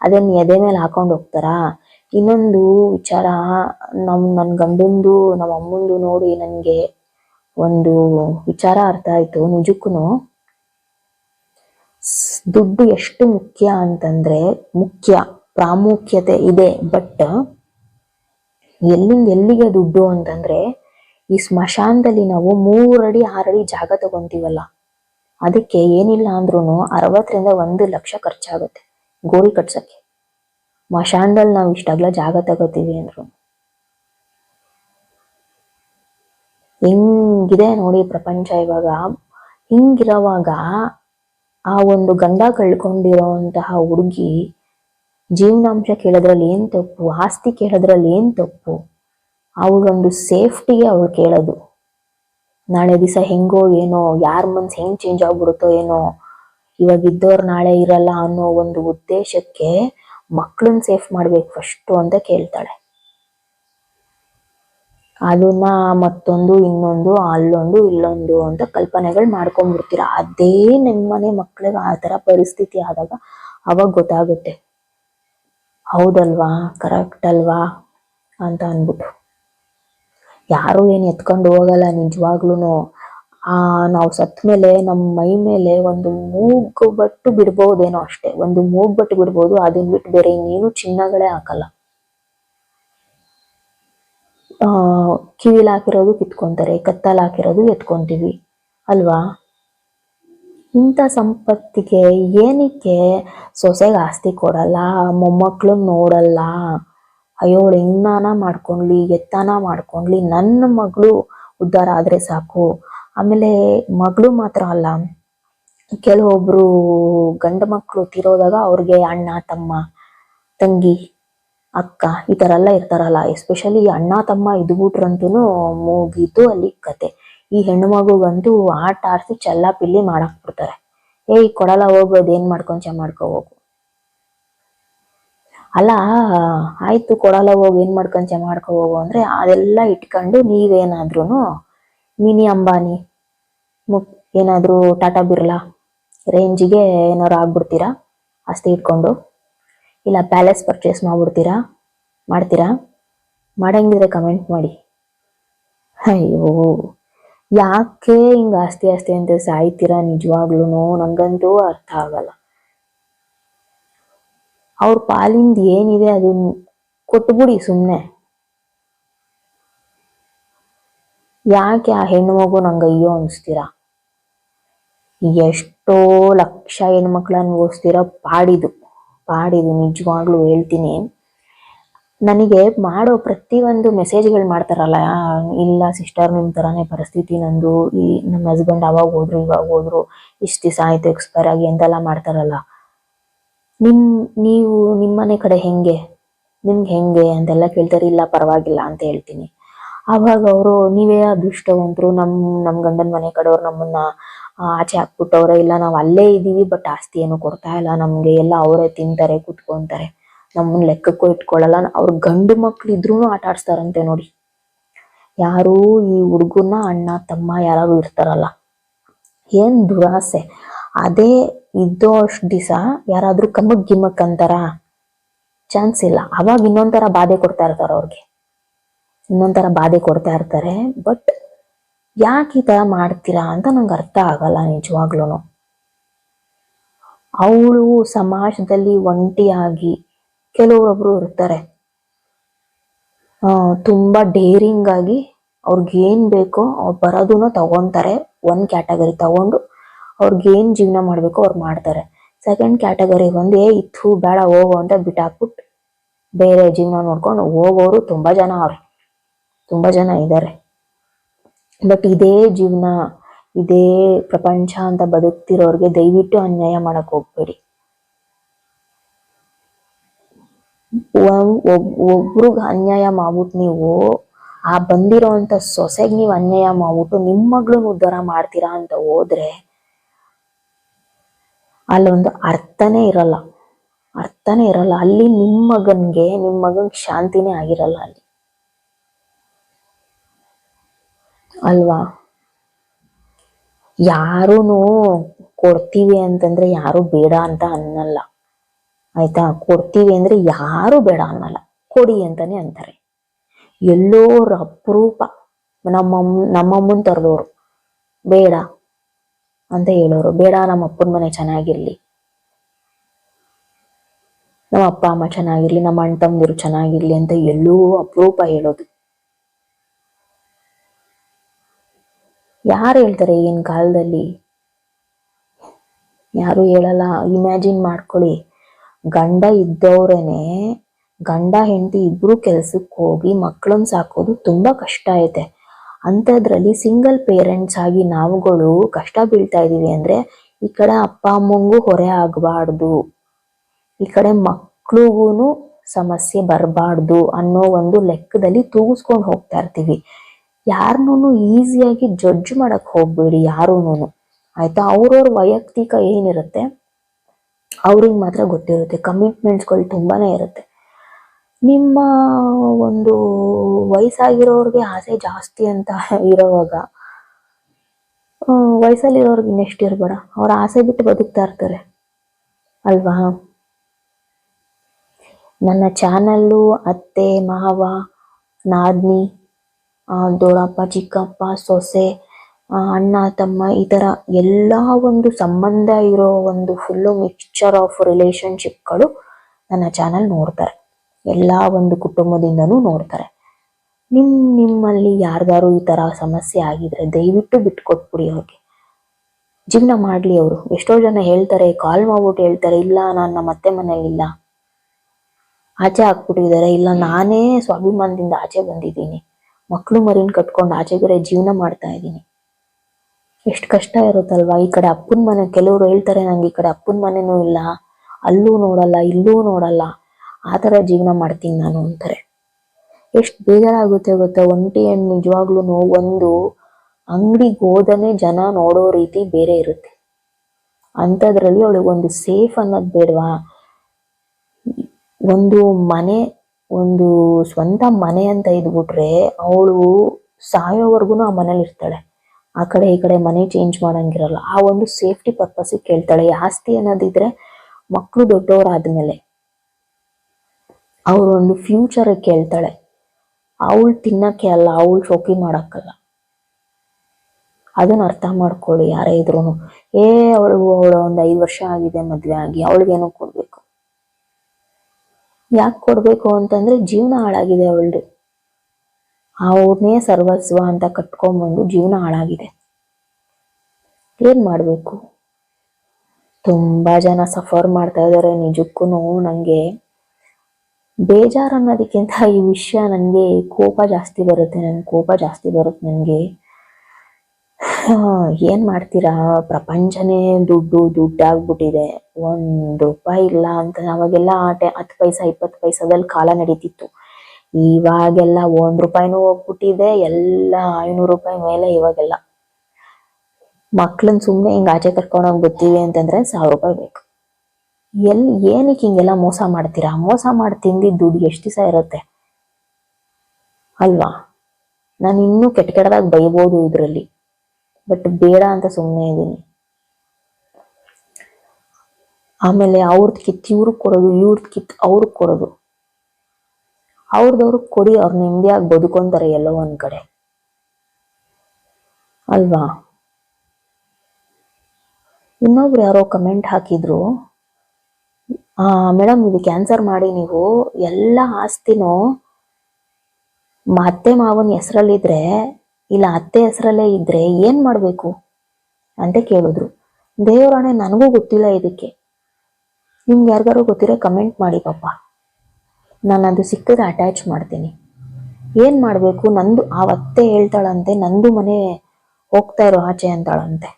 Speaker 1: ಅದನ್ನ ಎದೆ ಮೇಲೆ ಹಾಕೊಂಡು ಹೋಗ್ತಾರಾ? ಇನ್ನೊಂದು ವಿಚಾರ, ನಮ್, ನನ್ ಗಂಡಂದು ನಮ್ಮ ಅಮ್ಮಂದು ನೋಡಿ ನನ್ಗೆ ಒಂದು ವಿಚಾರ ಅರ್ಥ ಆಯ್ತು ನಿಜಕ್ಕೂ ದುಡ್ಡು ಎಷ್ಟು ಮುಖ್ಯ ಅಂತಂದ್ರೆ ಮುಖ್ಯ, ಪ್ರಾಮುಖ್ಯತೆ ಇದೆ, ಬಟ್ ಎಲ್ಲಿಂದ ಎಲ್ಲಿಗೆ ದುಡ್ಡು ಅಂತಂದ್ರೆ ಈ ಸ್ಮಶಾನದಲ್ಲಿ ನಾವು ಮೂರಡಿ, ಆರಡಿ ಜಾಗ ತಗೊಂತೀವಲ್ಲ, ಅದಕ್ಕೆ ಏನಿಲ್ಲ ಅಂದ್ರೂ ಅರವತ್ತರಿಂದ ಒಂದು ಲಕ್ಷ ಖರ್ಚಾಗುತ್ತೆ ಗೋರಿ ಕಟ್ಸಕ್ಕೆ. ಸ್ಮಶಾನದಲ್ಲಿ ನಾವು ಇಷ್ಟಾಗ್ಲ ಜಾಗ ತಗೋತೀವಿ ಅಂದ್ರು. ಹಿಂಗಿದೆ ನೋಡಿ ಪ್ರಪಂಚ ಇವಾಗ. ಹಿಂಗಿರೋವಾಗ ಆ ಒಂದು ಗಂಧ ಕಳ್ಕೊಂಡಿರೋಂತಹ ಹುಡುಗಿ ಜೀವನಾಂಶ ಕೇಳೋದ್ರಲ್ಲಿ ಏನ್ ತಪ್ಪು, ಆಸ್ತಿ ಕೇಳೋದ್ರಲ್ಲಿ ಏನ್ ತಪ್ಪು? ಅವಳೊಂದು ಸೇಫ್ಟಿಗೆ ಅವಳು ಕೇಳೋದು. ನಾಳೆ ದಿವಸ ಹೆಂಗೋ ಏನೋ, ಯಾರ ಮನ್ಸ್ ಹೆಂಗ್ ಚೇಂಜ್ ಆಗ್ಬಿಡುತ್ತೋ ಏನೋ, ಇವಾಗ ಇದ್ದವ್ರು ನಾಳೆ ಇರಲ್ಲ ಅನ್ನೋ ಒಂದು ಉದ್ದೇಶಕ್ಕೆ ಮಕ್ಳನ್ ಸೇಫ್ ಮಾಡ್ಬೇಕು ಫಸ್ಟು ಅಂತ ಕೇಳ್ತಾಳೆ. ಅದನ್ನ ಮತ್ತೊಂದು, ಇನ್ನೊಂದು, ಅಲ್ಲೊಂದು, ಇಲ್ಲೊಂದು ಅಂತ ಕಲ್ಪನೆಗಳು ಮಾಡ್ಕೊಂಡ್ಬಿಡ್ತೀರ. ಅದೇ ನಿಮ್ಮನೆ ಮಕ್ಳಿಗೆ ಆ ತರ ಪರಿಸ್ಥಿತಿ ಆದಾಗ ಅವಾಗ ಗೊತ್ತಾಗುತ್ತೆ. ಹೌದಲ್ವಾ ಕರೆಕ್ಟ್ ಅಲ್ವಾ ಅಂತ ಅಂದ್ಬಿಟ್ಟು. ಯಾರು ಏನ್ ಎತ್ಕೊಂಡು ಹೋಗಲ್ಲ ನಿಜವಾಗ್ಲೂ ಆ, ನಾವು ಸತ್ ಮೇಲೆ ನಮ್ಮ ಮೈ ಮೇಲೆ ಒಂದು ಮೂಗು ಬಟ್ಟು ಬಿಡ್ಬೋದೇನೋ ಅಷ್ಟೇ. ಒಂದು ಮೂಗು ಬಟ್ಟು ಬಿಡ್ಬೋದು ಅದನ್ನ ಬಿಟ್ಟು ಬೇರೆ ಇನ್ನೇನು ಚಿನ್ನಗಳೇ ಹಾಕಲ್ಲ. ಆ, ಕಿವಿಲ್ ಹಾಕಿರೋದು ಕಿತ್ಕೊಂತಾರೆ, ಕತ್ತಲ್ ಹಾಕಿರೋದು ಎತ್ಕೊಂತೀವಿ, ಅಲ್ವಾ? ಇಂಥ ಸಂಪತ್ತಿಗೆ, ಏನಕ್ಕೆ ಸೊಸೆಗೆ ಆಸ್ತಿ ಕೊಡಲ್ಲ ಮೊಮ್ಮಕ್ಳು ನೋಡಲ್ಲ? ಅಯ್ಯೋ, ಅವಳು ಹೆಂಗಾನ ಮಾಡ್ಕೊಂಡ್ಲಿ, ಎತ್ತಾನ ಮಾಡ್ಕೊಂಡ್ಲಿ ನನ್ನ ಮಗಳು ಉದ್ಧಾರ ಆದ್ರೆ ಸಾಕು. ಆಮೇಲೆ ಮಗಳು ಮಾತ್ರ ಅಲ್ಲ. ಕೆಲವೊಬ್ರು ಗಂಡ ಮಕ್ಕಳು ತೀರೋದಾಗ ಅವ್ರಿಗೆ ಅಣ್ಣ, ತಮ್ಮ, ತಂಗಿ, ಅಕ್ಕ ಈ ಥರ ಎಲ್ಲ ಇರ್ತಾರಲ್ಲ. ಎಸ್ಪೆಷಲಿ ಅಣ್ಣ, ತಮ್ಮ ಇದ್ಬಿಟ್ರಂತೂ ಮುಗೀತು ಅಲ್ಲಿ ಕತೆ. ಈ ಹೆಣ್ಣು ಮಗುಗಂತೂ ಆಟ ಆಡಿಸಿ ಚೆಲ್ಲ ಪಿಲ್ಲಿ ಮಾಡಕ್ ಬಿಡ್ತಾರೆ ಏಯ್ ಕೊಡಲ್ಲ ಹೋಗೋದು ಏನ್ ಮಾಡ್ಕೊಂಚ ಮಾಡ್ಕೊ ಹೋಗು. ಅಲ್ಲ, ಆಯ್ತು ಕೊಡಲ್ಲ ಹೋಗಿ, ಏನ್ ಮಾಡ್ಕೊಂಚ ಮಾಡ್ಕೊ ಹೋಗು ಅಂದ್ರೆ ಅದೆಲ್ಲ ಇಟ್ಕೊಂಡು ನೀವೇನಾದ್ರೂ ಮಿನಿ ಅಂಬಾನಿ. ಮುಕ್ ಏನಾದರೂ ಟಾಟಾ ಬಿರ್ಲಾ ರೇಂಜಿಗೆ ಏನಾದ್ರು ಆಗ್ಬಿಡ್ತೀರಾ? ಆಸ್ತಿ ಇಟ್ಕೊಂಡು. ಇಲ್ಲ, ಪ್ಯಾಲೇಸ್ ಪರ್ಚೇಸ್ ಮಾಡ್ಬಿಡ್ತೀರಾ? ಮಾಡ್ತೀರಾ? ಮಾಡಂಗಿದ್ರೆ ಕಮೆಂಟ್ ಮಾಡಿ. ಅಯ್ಯೋ, ಯಾಕೆ ಹಿಂಗ ಆಸ್ತಿ ಆಸ್ತಿ ಅಂತ ಸಾಯ್ತೀರಾ ನಿಜವಾಗ್ಲೂ ನಂಗಂತೂ ಅರ್ಥ ಆಗಲ್ಲ. ಅವ್ರ ಪಾಲಿಂದ ಏನಿದೆ ಅದನ್ನ ಕೊಟ್ಬಿಡಿ ಸುಮ್ನೆ. ಯಾಕೆ ಆ ಹೆಣ್ಣು ಮಗು ನಂಗೆ ಅಯ್ಯೋ ಅನಿಸ್ತೀರಾ? ಎಷ್ಟೋ ಲಕ್ಷ ಹೆಣ್ಮಕ್ಳು ಅನ್ಭವಿಸ್ತಿರೋ? ಪಾಡಿದು ಪಾಡಿದು, ನಿಜವಾಗ್ಲೂ ಹೇಳ್ತೀನಿ. ನನಗೆ ಮಾಡೋ ಪ್ರತಿಯೊಂದು ಮೆಸೇಜ್ಗಳು ಮಾಡ್ತಾರಲ್ಲ ಇಲ್ಲ ಸಿಸ್ಟರ್ ನಿಮ್ಮ ಥರನೇ ಪರಿಸ್ಥಿತಿ ನಂದು, ಈ ನಮ್ಮ ಹಸ್ಬೆಂಡ್ ಅವಾಗ ಹೋದ್ರು, ಇವಾಗ ಹೋದ್ರು, ಇಷ್ಟು ದಿವಸ ಆಯಿತು ಎಕ್ಸ್ಪೈರ್ ಆಗಿ ಎಂತೆಲ್ಲ ಮಾಡ್ತಾರಲ್ಲ. ನಿಮ್, ನೀವು ನಿಮ್ಮನೆ ಕಡೆ ಹೆಂಗೆ? ನಿಮ್ಗೆ ಹೆಂಗೆ? ಅಂತೆಲ್ಲ ಕೇಳ್ತಾರೆ, ಇಲ್ಲ ಪರವಾಗಿಲ್ಲ ಅಂತ ಹೇಳ್ತೀನಿ. ಆವಾಗ ಅವರು, ನೀವೇ ಅದೃಷ್ಟವಂತರು, ನಮ್ ನಮ್ ಗಂಡನ ಮನೆ ಕಡೆಯವ್ರು ನಮ್ಮನ್ನ ಆಚೆ ಹಾಕ್ಬಿಟ್ಟವ್ರೆ, ಇಲ್ಲ ನಾವು ಅಲ್ಲೇ ಇದೀವಿ ಬಟ್ ಆಸ್ತಿ ಏನು ಕೊಡ್ತಾ ಇಲ್ಲ, ನಮ್ಗೆ ಎಲ್ಲ ಅವರೇ ತಿಂತಾರೆ, ಕುತ್ಕೊಂತಾರೆ. ನಮ್ಮನ್ನ ಲೆಕ್ಕಕ್ಕೂ ಇಟ್ಕೊಳ್ಳಲ್ಲ ಅವ್ರ ಗಂಡು ಮಕ್ಳು ಇದ್ರು ಆಟ ಆಡ್ಸ್ತಾರಂತೆ ನೋಡಿ. ಯಾರು ಈ ಹುಡುಗನ ಅಣ್ಣ, ತಮ್ಮ ಯಾರು ಇರ್ತಾರಲ್ಲ. ಏನ್ ದುರಾಸೆ. ಅದೇ ಇದ್ದೋ ಅಷ್ಟು ದಿವಸ ಯಾರಾದ್ರೂ ಕಮ್ಮಕ್ ಗಿಮ್ಮಕ್ ಅಂತಾರ? ಚಾನ್ಸ್ ಇಲ್ಲ. ಅವಾಗ ಇನ್ನೊಂಥರ ಬಾಧೆ ಕೊಡ್ತಾ ಇರ್ತಾರ ಅವ್ರಿಗೆ. ಇನ್ನೊಂಥರ ಬಾಧೆ ಕೊಡ್ತಾ ಇರ್ತಾರೆ. ಬಟ್ ಯಾಕೆ ಈ ತರ ಮಾಡ್ತೀರಾ ಅಂತ ನಂಗೆ ಅರ್ಥ ಆಗಲ್ಲ ನಿಜವಾಗ್ಲೂ ಅವಳು ಸಮಾಜದಲ್ಲಿ ಒಂಟಿಯಾಗಿ ಕೆಲವೊಬ್ರು ಇರ್ತಾರೆ. ತುಂಬಾ ಡೇರಿಂಗ್ ಆಗಿ ಅವ್ರಿಗೆ ಏನ್ ಬೇಕೋ ಅವ್ರು ಬರೋದನ್ನ ತಗೊಂತಾರೆ. ಒಂದ್ ಕ್ಯಾಟಗರಿ ತಗೊಂಡು ಅವ್ರಿಗೆ ಏನ್ ಜೀವನ ಮಾಡ್ಬೇಕೋ ಅವ್ರು ಮಾಡ್ತಾರೆ. ಸೆಕೆಂಡ್ ಕ್ಯಾಟಗರಿ ಬಂದು, ಏ ಇತ್ತು ಬೇಡ ಹೋಗೋ ಅಂತ ಬಿಟ್ಟಾಕ್ಬಿಟ್ಟು ಬೇರೆ ಜೀವನ ನೋಡ್ಕೊಂಡು ಹೋಗೋರು ತುಂಬಾ ಜನ ಅವ್ರೆ. ತುಂಬಾ ಜನ ಇದ್ದಾರೆ ಬಟ್ ಇದೇ ಜೀವನ, ಇದೇ ಪ್ರಪಂಚ ಅಂತ ಬದುಕ್ತಿರೋರ್ಗೆ ದಯವಿಟ್ಟು ಅನ್ಯಾಯ ಮಾಡಕ್ ಹೋಗ್ಬೇಡಿ. ಒಬ್ರಿಗ್ ಅನ್ಯಾಯ ಮಾಡ್ಬಿಟ್ಟು ನೀವು, ಆ ಬಂದಿರೋಂಥ ಸೊಸೆಗ್ ನೀವು ಅನ್ಯಾಯ ಮಾಡ್ಬಿಟ್ಟು ನಿಮ್ಮ ಮಗಳನ್ನ ಉದ್ಧಾರ ಮಾಡ್ತೀರಾ ಅಂತ ಹೋದ್ರೆ, ಅಲ್ಲೊಂದು ಅರ್ಥನೇ ಇರಲ್ಲ. ಅರ್ಥನೇ ಇರಲ್ಲ. ಅಲ್ಲಿ ನಿಮ್ಮ ಮಗನ್ಗೆ ನಿಮ್ಮ ಮಗನ್ ಶಾಂತಿನೇ ಆಗಿರಲ್ಲ ಅಲ್ಲಿ. ಅಲ್ವಾ? ಯಾರೂನು ಕೊಡ್ತೀವಿ ಅಂತಂದ್ರೆ ಯಾರು ಬೇಡ ಅಂತ ಅನ್ನಲ್ಲ. ಆಯ್ತಾ? ಕೊಡ್ತೀವಿ ಅಂದ್ರೆ ಯಾರು ಬೇಡ ಅನ್ನಲ್ಲ. ಕೊಡಿ ಅಂತಾನೆ ಅಂತಾರೆ. ಎಲ್ಲೋರ ಅಪರೂಪ. ನಮ್ಮಮ್ಮ ನಮ್ಮಮ್ಮನ್ ತರದವ್ರು ಬೇಡ ಅಂತ ಹೇಳೋರು. ಬೇಡ, ನಮ್ಮ ಅಪ್ಪನ ಮನೆ ಚೆನ್ನಾಗಿರ್ಲಿ. ನಮ್ಮ ಅಪ್ಪ ಅಮ್ಮ ಚೆನ್ನಾಗಿರ್ಲಿ, ನಮ್ಮ ಅಣ್ಣ ತಮ್ಮದಿರು ಚೆನ್ನಾಗಿರ್ಲಿ ಅಂತ ಎಲ್ಲೋ ಅಪರೂಪ ಹೇಳೋದು. ಯಾರು ಹೇಳ್ತಾರೆ ಈಗಿನ ಕಾಲದಲ್ಲಿ? ಯಾರು ಹೇಳಲ್ಲ. ಇಮ್ಯಾಜಿನ್ ಮಾಡ್ಕೊಳ್ಳಿ. ಗಂಡ ಇದ್ದವ್ರೇನೆ, ಗಂಡ ಹೆಂಡತಿ ಇಬ್ರು ಕೆಲ್ಸಕ್ಕೆ ಹೋಗಿ ಮಕ್ಕಳನ್ನ ಸಾಕೋದು ತುಂಬಾ ಕಷ್ಟ ಐತೆ. ಅಂಥದ್ರಲ್ಲಿ ಸಿಂಗಲ್ ಪೇರೆಂಟ್ಸ್ ಆಗಿ ನಾವುಗಳು ಕಷ್ಟ ಬೀಳ್ತಾ ಇದೀವಿ ಅಂದ್ರೆ, ಈ ಕಡೆ ಅಪ್ಪ ಅಮ್ಮಂಗೂ ಹೊರೆ ಆಗಬಾರ್ದು. ಈ ಕಡೆ ಮಕ್ಳಿಗೂ ಸಮಸ್ಯೆ ಬರಬಾರ್ದು ಅನ್ನೋ ಒಂದು ಲೆಕ್ಕದಲ್ಲಿ ತೂಗಿಸ್ಕೊಂಡು ಹೋಗ್ತಾ ಇರ್ತೀವಿ. ಯಾರನ್ನೂ ಈಸಿಯಾಗಿ ಜಡ್ಜ್ ಮಾಡಕ್ ಹೋಗ್ಬೇಡಿ ಯಾರೂನು ಆಯ್ತಾ? ಅವ್ರವ್ರ ವೈಯಕ್ತಿಕ ಏನಿರುತ್ತೆ, ಅವ್ರಿಗೆ ಮಾತ್ರ ಗೊತ್ತಿರುತ್ತೆ. ಕಮಿಟ್ಮೆಂಟ್ಸ್ಗಳು ತುಂಬಾನೇ ಇರುತ್ತೆ. ನಿಮ್ಮ ಒಂದು ವಯಸ್ಸಾಗಿರೋರ್ಗೆ ಆಸೆ ಜಾಸ್ತಿ ಅಂತ ಇರೋವಾಗ ವಯಸ್ಸಲ್ಲಿರೋರ್ಗೆ ಇನ್ನೆಷ್ಟು ಇರಬೇಡ. ಅವ್ರ ಆಸೆ ಬಿಟ್ಟು ಬದುಕ್ತಾ ಇರ್ತಾರೆ. ಅಲ್ವಾ? ನನ್ನ ಚಾನಲ್ಲು ಅತ್ತೆ, ಮಾವ, ನಾದ್ನಿ ಆ, ದೊಡ್ಡಪ್ಪ ಚಿಕ್ಕಪ್ಪ ಸೊಸೆ ಅಣ್ಣ ತಮ್ಮ ಈ ಥರ ಎಲ್ಲ ಒಂದು ಸಂಬಂಧ ಇರೋ ಒಂದು ಫುಲ್ಲು ಮಿಕ್ಸ್ಚರ್ ಆಫ್ ರಿಲೇಶನ್ಶಿಪ್ಗಳು ನನ್ನ ಚಾನಲ್ ನೋಡ್ತಾರೆ. ಎಲ್ಲ ಒಂದು ಕುಟುಂಬದಿಂದನೂ ನೋಡ್ತಾರೆ. ನಿಮ್ ನಿಮ್ಮಲ್ಲಿ ಯಾರ್ದಾರು ಈ ತರ ಸಮಸ್ಯೆ ಆಗಿದ್ರೆ ದಯವಿಟ್ಟು ಬಿಟ್ಕೊಟ್ಬಿಡಿ ಅವ್ರಿಗೆ. ಜೀವನ ಮಾಡ್ಲಿ ಅವರು. ಎಷ್ಟೋ ಜನ ಹೇಳ್ತಾರೆ ಕಾಲ್ ಮಾಡ್ಬಿಟ್ಟು ಹೇಳ್ತಾರೆ ಇಲ್ಲ ನಾನು ಮತ್ತೆ ಅತ್ತೆ ಮನೇಲಿಲ್ಲ ಆಚೆ ಹಾಕ್ಬಿಟ್ಟಿದ್ದಾರೆ. ಇಲ್ಲ ನಾನೇ ಸ್ವಾಭಿಮಾನದಿಂದ ಆಚೆ ಬಂದಿದ್ದೀನಿ. ಮಕ್ಕಳು ಮರಿನ ಕಟ್ಕೊಂಡು ಆಚೆ ಬೇರೆ ಜೀವನ ಮಾಡ್ತಾ ಇದ್ದೀನಿ. ಎಷ್ಟು ಕಷ್ಟ ಇರುತ್ತಲ್ವಾ? ಈ ಕಡೆ ಅಪ್ಪನ ಮನೆ, ಕೆಲವರು ಹೇಳ್ತಾರೆ ನಂಗೆ ಈ ಕಡೆ ಅಪ್ಪನ ಮನೆನೂ ಇಲ್ಲ, ಅಲ್ಲೂ ನೋಡಲ್ಲ, ಇಲ್ಲೂ ನೋಡಲ್ಲ, ಆ ಥರ ಜೀವನ ಮಾಡ್ತೀನಿ ನಾನು ಅಂತಾರೆ. ಎಷ್ಟು ಬೇಜಾರಾಗುತ್ತೆ ಗೊತ್ತಾ? ಒಂಟಿ ಹಣ್ಣು ನಿಜವಾಗ್ಲೂ ಒಂದು ಅಂಗಡಿಗೆ ಹೋದನೆ ಜನ ನೋಡೋ ರೀತಿ ಬೇರೆ ಇರುತ್ತೆ. ಅಂಥದ್ರಲ್ಲಿ ಅವಳಿಗೆ ಒಂದು ಸೇಫ್ ಅನ್ನೋದು ಬೇಡವಾ? ಒಂದು ಮನೆ ಒಂದು ಸ್ವಂತ ಮನೆ ಅಂತ ಇದ್ಬಿಟ್ರೆ ಅವಳು ಸಾಯೋವರೆಗೂ ಆ ಮನೇಲಿ ಇರ್ತಾಳೆ. ಆ ಕಡೆ ಈ ಕಡೆ ಮನೆ ಚೇಂಜ್ ಮಾಡಂಗಿರಲ್ಲ. ಆ ಒಂದು ಸೇಫ್ಟಿ ಪರ್ಪಸ್ಗೆ ಕೇಳ್ತಾಳೆ. ಆಸ್ತಿ ಅನ್ನೋದಿದ್ರೆ ಮಕ್ಕಳು ದೊಡ್ಡವರಾದ್ಮೇಲೆ ಅವ್ರ ಒಂದು ಫ್ಯೂಚರ್ ಕೇಳ್ತಾಳೆ. ಅವಳು ತಿನ್ನಕ್ಕೆ ಅಲ್ಲ, ಅವಳು ಶೋಕಿ ಮಾಡಕ್ಕಲ್ಲ. ಅದನ್ನ ಅರ್ಥ ಮಾಡ್ಕೊಳ್ಳಿ ಯಾರೇ ಇದ್ರು ಏ, ಅವಳು ಅವಳು ಒಂದು ಐದು ವರ್ಷ ಆಗಿದೆ ಮದ್ವೆ ಆಗಿ, ಅವಳಿಗೇನು ಕೊಡ್ಬೇಕು. ಯಾಕೆ ಕೊಡಬೇಕು ಅಂತಂದ್ರೆ ಜೀವನ ಹಾಳಾಗಿದೆ ಅವಳದು. ಅವ್ರನ್ನೇ ಸರ್ವಸ್ವ ಅಂತ ಕಟ್ಕೊಂಡ್ಬಂದು ಜೀವನ ಹಾಳಾಗಿದೆ. ಏನ್ ಮಾಡಬೇಕು? ತುಂಬಾ ಜನ ಸಫರ್ ಮಾಡ್ತಾ ಇದ್ದಾರೆ ನಿಜಕ್ಕೂ ನನಗೆ ಬೇಜಾರು ಅನ್ನೋದಕ್ಕಿಂತ ಈ ವಿಷಯ ನನಗೆ ಕೋಪ ಜಾಸ್ತಿ ಬರುತ್ತೆ. ನನ್ನ ಕೋಪ ಜಾಸ್ತಿ ಬರುತ್ತೆ ನನಗೆ ಏನ್ ಮಾಡ್ತೀರಾ? ಪ್ರಪಂಚನೇ ದುಡ್ಡು ದುಡ್ಡಾಗ್ಬಿಟ್ಟಿದೆ. ಒಂದ್ ರೂಪಾಯಿ ಇಲ್ಲ ಅಂತ ಅವಾಗೆಲ್ಲ ಆಟೆ ಹತ್ತು ಪೈಸಾ, ಇಪ್ಪತ್ತು ಪೈಸಾದಲ್ಲಿ ಕಾಲ ನಡೀತಿತ್ತು. ಇವಾಗೆಲ್ಲ ಒಂದ್ ರೂಪಾಯಿನೂ ಹೋಗ್ಬಿಟ್ಟಿದೆ, ಎಲ್ಲ ಐನೂರು ರೂಪಾಯಿ ಮೇಲೆ ಇವಾಗೆಲ್ಲ. ಮಕ್ಳನ್ನ ಸುಮ್ಮನೆ ಹಿಂಗ್ ಆಚೆ ಕರ್ಕೊಂಡೋಗಿ ಬರ್ತೀವಿ ಅಂತಂದ್ರೆ ಸಾವಿರ ರೂಪಾಯಿ ಬೇಕು. ಎಲ್ಲಿ ಏನಕ್ಕೆ ಹಿಂಗೆಲ್ಲ ಮೋಸ ಮಾಡ್ತೀರಾ? ಮೋಸ ಮಾಡಿ ತಿಂದಿದ್ ದುಡ್ಡು ಎಷ್ಟು ದಿವಸ ಇರುತ್ತೆ? ಅಲ್ವಾ? ನಾನು ಇನ್ನೂ ಕೆಟ್ಟ ಕೆಟ್ಟದಾಗ ಬೈಬೋದು ಇದ್ರಲ್ಲಿ. ಬಟ್ ಬೇಡ ಅಂತ ಸುಮ್ಮನೆ ಇದ್ದೀನಿ. ಆಮೇಲೆ ಅವ್ರದ್ ಕಿತ್ ಇವ್ರಿಗೆ ಕೊಡೋದು, ಇವ್ರದ್ ಕಿತ್ ಅವ್ರಿಗೆ ಕೊಡೋದು. ಅವ್ರದವ್ರಿಗೆ ಕೊಡಿ, ಅವ್ರ ನೆಮ್ಮದಿಯಾಗಿ ಬದುಕೊಂತಾರೆ ಎಲ್ಲೋ ಒಂದ್ ಕಡೆ. ಅಲ್ವಾ? ಇನ್ನೊಬ್ರು ಯಾರೋ ಕಮೆಂಟ್ ಹಾಕಿದ್ರು, ಆ ಮೇಡಮ್ ಇದು ಕ್ಯಾನ್ಸರ್ ಮಾಡಿ ನೀವು ಎಲ್ಲ ಆಸ್ತಿನೂ ಮತ್ತೆ ಮಾವನ್ ಮಾವನ ಹೆಸರಲ್ಲಿದ್ರೆ ಇಲ್ಲ, ಅತ್ತೆ ಹೆಸರಲ್ಲೇ ಇದ್ರೆ ಏನ್ ಮಾಡ್ಬೇಕು? ಅಂತ ಕೇಳಿದ್ರು. ದೇವರಾಣೆ ನನಗೂ ಗೊತ್ತಿಲ್ಲ ಇದಕ್ಕೆ. ನಿಮ್ಗೆ ಯಾರಿಗಾರು ಗೊತ್ತಿರೋ ಕಮೆಂಟ್ ಮಾಡಿ ಪಾಪ. ನಾನು ಅದು ಸಿಕ್ಕಿದ್ರೆ ಅಟ್ಯಾಚ್ ಮಾಡ್ತೀನಿ. ಏನ್ ಮಾಡ್ಬೇಕು? ನಂದು, ಆ ಅತ್ತೆ ಹೇಳ್ತಾಳಂತೆ, ನಂದು ಮನೆ ಹೋಗ್ತಾ ಇರೋ ಆಚೆ ಅಂತಾಳಂತೆ.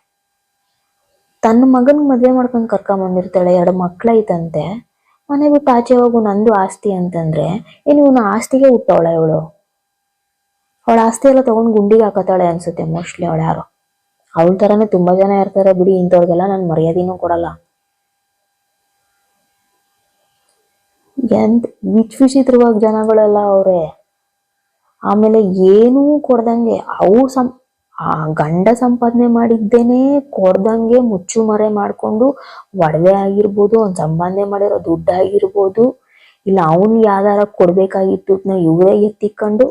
Speaker 1: ತನ್ನ ಮಗನ್ ಮದ್ವೆ ಮಾಡ್ಕೊಂಡು ಕರ್ಕೊಂಡ್ ಬಂದಿರ್ತಾಳೆ, ಎರಡು ಮಕ್ಳೈತಂತೆ ಮನೆ ಬಿಟ್ಟು ಆಚೆ ಹೋಗು, ನಂದು ಆಸ್ತಿ ಅಂತಂದ್ರೆ ಏನು ಇವನು ಆಸ್ತಿಗೆ ಹುಟ್ಟವಳ ಇವಳು. ಅವಳ ಆಸ್ತಿ ಎಲ್ಲ ತಗೊಂಡು ಗುಂಡಿಗೆ ಹಾಕತಾಳೆ ಅನ್ಸುತ್ತೆ ಮೋಸ್ಟ್ಲಿ ಅವಳು ಯಾರು. ಅವಳ ತರನೇ ತುಂಬಾ ಜನ ಇರ್ತಾರೆ ಬಿಡಿ, ಇಂಥವ್ರಿಗೆಲ್ಲ ನಾನು ಮರ್ಯಾದೆನೂ ಕೊಡಲ್ಲ. ಎಂತ ವಿಚ್ ವಿಚಿತ್ರವಾಗಿ ಜನಗಳೆಲ್ಲ ಅವರೇ, ಆಮೇಲೆ ಏನೂ ಕೊಡ್ದಂಗೆ, ಅವು ಸಂ, ಆ ಗಂಡ ಸಂಪಾದನೆ ಮಾಡಿದ್ದೇನೆ, ಕೊಡ್ದಂಗೆ ಮುಚ್ಚು ಮರೆ ಮಾಡ್ಕೊಂಡು ಒಡವೆ ಆಗಿರ್ಬೋದು, ಅವ್ನ್ ಸಂಪಾದನೆ ಮಾಡಿರೋ ದುಡ್ಡಾಗಿರ್ಬೋದು ಇಲ್ಲ ಅವನ್ ಯಾವ್ದಾರ ಕೊಡ್ಬೇಕಾಗಿತ್ತು ಇವರೇ ಎತ್ತಿಕೊಂಡು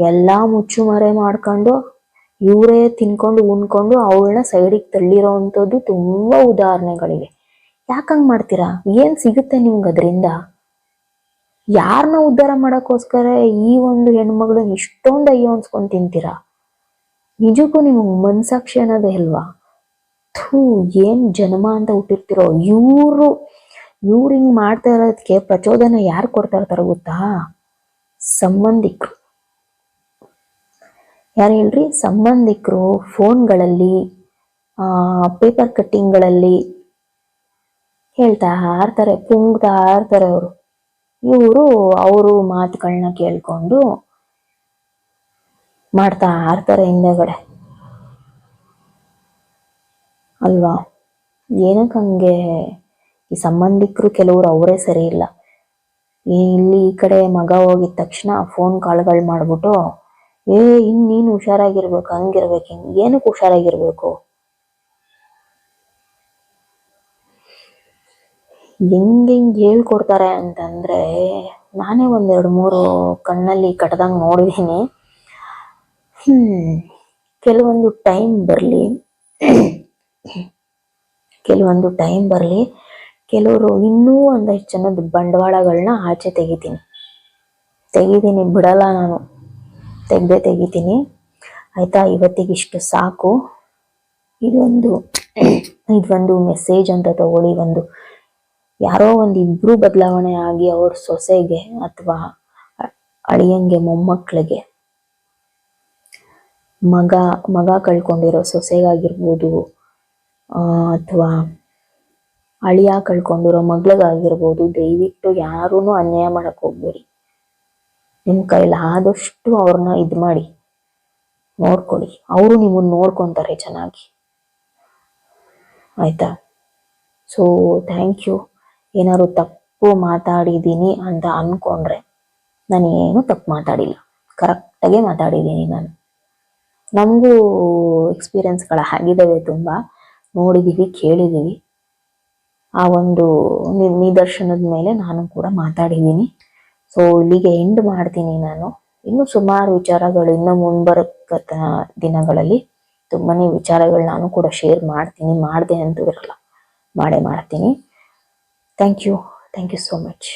Speaker 1: ಎಲ್ಲಾ ಮುಚ್ಚುಮರೆ ಮಾಡ್ಕೊಂಡು, ಇವರೇ ತಿನ್ಕೊಂಡು, ಉಣ್ಕೊಂಡು, ಅವಳನ್ನ ಸೈಡಿಗೆ ತಳ್ಳಿರೋ ಅಂಥದ್ದು ತುಂಬಾ ಉದಾಹರಣೆಗಳಿವೆ. ಯಾಕಂಗೆ ಮಾಡ್ತೀರಾ? ಏನು ಸಿಗುತ್ತೆ ನಿಮ್ಗೆ ಅದರಿಂದ? ಯಾರನ್ನ ಉದ್ಧಾರ ಮಾಡೋಕ್ಕೋಸ್ಕರ ಈ ಒಂದು ಹೆಣ್ಮಗಳನ್ನ ಇಷ್ಟೊಂದು ಅಯ್ಯೋ ಅನ್ಸ್ಕೊಂಡು ತಿಂತೀರಾ? ನಿಜಕ್ಕೂ ನಿಮ್ಗೆ ಮನ್ಸಾಕ್ಷಿ ಅನ್ನೋದೇ ಅಲ್ವಾ? ಥೂ, ಏನು ಜನ್ಮ ಅಂತ ಹುಟ್ಟಿರ್ತಿರೋ? ಇವರು, ಇವ್ರು ಹಿಂಗೆ ಮಾಡ್ತಾ ಇರೋದಕ್ಕೆ ಪ್ರಚೋದನೆ ಯಾರು ಕೊಡ್ತಾ ಇರ್ತಾರ ಗೊತ್ತಾ? ಸಂಬಂಧಿಕರು. ಯಾರು ಹೇಳ್ರಿ? ಸಂಬಂಧಿಕರು ಫೋನ್ಗಳಲ್ಲಿ ಪೇಪರ್ ಕಟ್ಟಿಂಗ್ಗಳಲ್ಲಿ ಹೇಳ್ತಾ ಇರ್ತಾರೆ ಪುಂಗ್ತಾ ಇರ್ತಾರೆ ಅವರು. ಇವರು ಅವರು ಮಾತುಗಳನ್ನ ಕೇಳ್ಕೊಂಡು ಮಾಡ್ತಾ ಇರ್ತಾರೆ ಹಿಂದೆಗಡೆ. ಅಲ್ವಾ? ಏನಕ್ಕೆ ಹಂಗೆ? ಈ ಸಂಬಂಧಿಕರು ಕೆಲವರು ಅವರೇ ಸರಿ ಇಲ್ಲ. ಇಲ್ಲಿ ಈ ಕಡೆ ಮಗ ಹೋಗಿದ ತಕ್ಷಣ ಫೋನ್ ಕಾಲ್ಗಳು ಮಾಡ್ಬಿಟ್ಟು ಏ, ಇನ್ ನೀನು ಹುಷಾರಾಗಿರ್ಬೇಕು, ಹಂಗಿರ್ಬೇಕು ಹಿಂಗ್ ಏನಕ್ಕೆ ಹುಷಾರಾಗಿರ್ಬೇಕು? ಹೆಂಗ್ ಹೆಂಗ್ ಹೇಳ್ಕೊಡ್ತಾರೆ ಅಂತಂದ್ರೆ, ನಾನೇ ಒಂದೆರಡು ಮೂರು ಕಣ್ಣಲ್ಲಿ ಕಟ್ಟದಂಗ್ ನೋಡಿದೀನಿ. ಹ್ಮ್, ಕೆಲವೊಂದು ಟೈಮ್ ಬರಲಿ, ಕೆಲವೊಂದು ಟೈಮ್ ಬರಲಿ, ಕೆಲವರು ಇನ್ನೂ ಒಂದಷ್ಟು ಜನದ ಬಂಡವಾಳಗಳನ್ನ ಆಚೆ ತೆಗಿತೀನಿ. ತೆಗಿತೀನಿ ಬಿಡಲ್ಲ ನಾನು. ತೆಗ್ದೇ ತೆಗಿತೀನಿ. ಆಯಿತಾ? ಇವತ್ತಿಗೆ ಇಷ್ಟು ಸಾಕು. ಇದೊಂದು ಇದೊಂದು ಮೆಸೇಜ್ ಅಂತ ತಗೊಳ್ಳಿ. ಒಂದು, ಯಾರೋ ಒಂದು ಇಬ್ರು ಬದಲಾವಣೆ ಆಗಿ ಅವ್ರ ಸೊಸೆಗೆ ಅಥವಾ ಅಳಿಯಂಗೆ ಮೊಮ್ಮಕ್ಕಳಿಗೆ ಮಗ ಮಗ ಕಳ್ಕೊಂಡಿರೋ ಸೊಸೆಗಾಗಿರ್ಬೋದು ಅಥವಾ ಅಳಿಯ ಕಳ್ಕೊಂಡಿರೋ ಮಗಳಿಗಾಗಿರ್ಬೋದು, ದಯವಿಟ್ಟು ಯಾರೂ ಅನ್ಯಾಯ ಮಾಡಕ್ ಹೋಗ್ಬೇಡಿ. ನಿಮ್ಮ ಕೈಲಾದಷ್ಟು ಅವ್ರನ್ನ ಇದು ಮಾಡಿ, ನೋಡ್ಕೊಳ್ಳಿ. ಅವರು ನಿಮ್ಮನ್ನು ನೋಡ್ಕೊತಾರೆ ಚೆನ್ನಾಗಿ. ಆಯ್ತಾ? ಸೊ ಥ್ಯಾಂಕ್ ಯು ಏನಾದ್ರು ತಪ್ಪು ಮಾತಾಡಿದ್ದೀನಿ ಅಂತ ಅನ್ಕೊಂಡ್ರೆ ನಾನು ತಪ್ಪು ಮಾತಾಡಿಲ್ಲ. ಕರೆಕ್ಟಾಗೆ ಮಾತಾಡಿದ್ದೀನಿ ನಾನು. ನಮಗೂ ಎಕ್ಸ್ಪೀರಿಯನ್ಸ್ಗಳ ಆಗಿದ್ದಾವೆ ತುಂಬ. ನೋಡಿದ್ದೀವಿ ಕೇಳಿದ್ದೀವಿ ಆ ಒಂದು ನಿದರ್ಶನದ ಮೇಲೆ ನಾನು ಕೂಡ ಮಾತಾಡಿದ್ದೀನಿ ಸೊ ಇಲ್ಲಿಗೆ ಎಂಡ್ ಮಾಡ್ತೀನಿ ನಾನು. ಇನ್ನು ಸುಮಾರು ವಿಚಾರಗಳು ಇನ್ನು ಮುಂಬರಕ ದಿನಗಳಲ್ಲಿ ತುಂಬಾನೇ ವಿಚಾರಗಳು ನಾನು ಕೂಡ ಶೇರ್ ಮಾಡ್ತೀನಿ. ಮಾಡಿದೆ ಅಂತೂ ಇರಲ್ಲ. ಮಾಡೇ ಮಾಡ್ತೀನಿ. Thank you thank you so much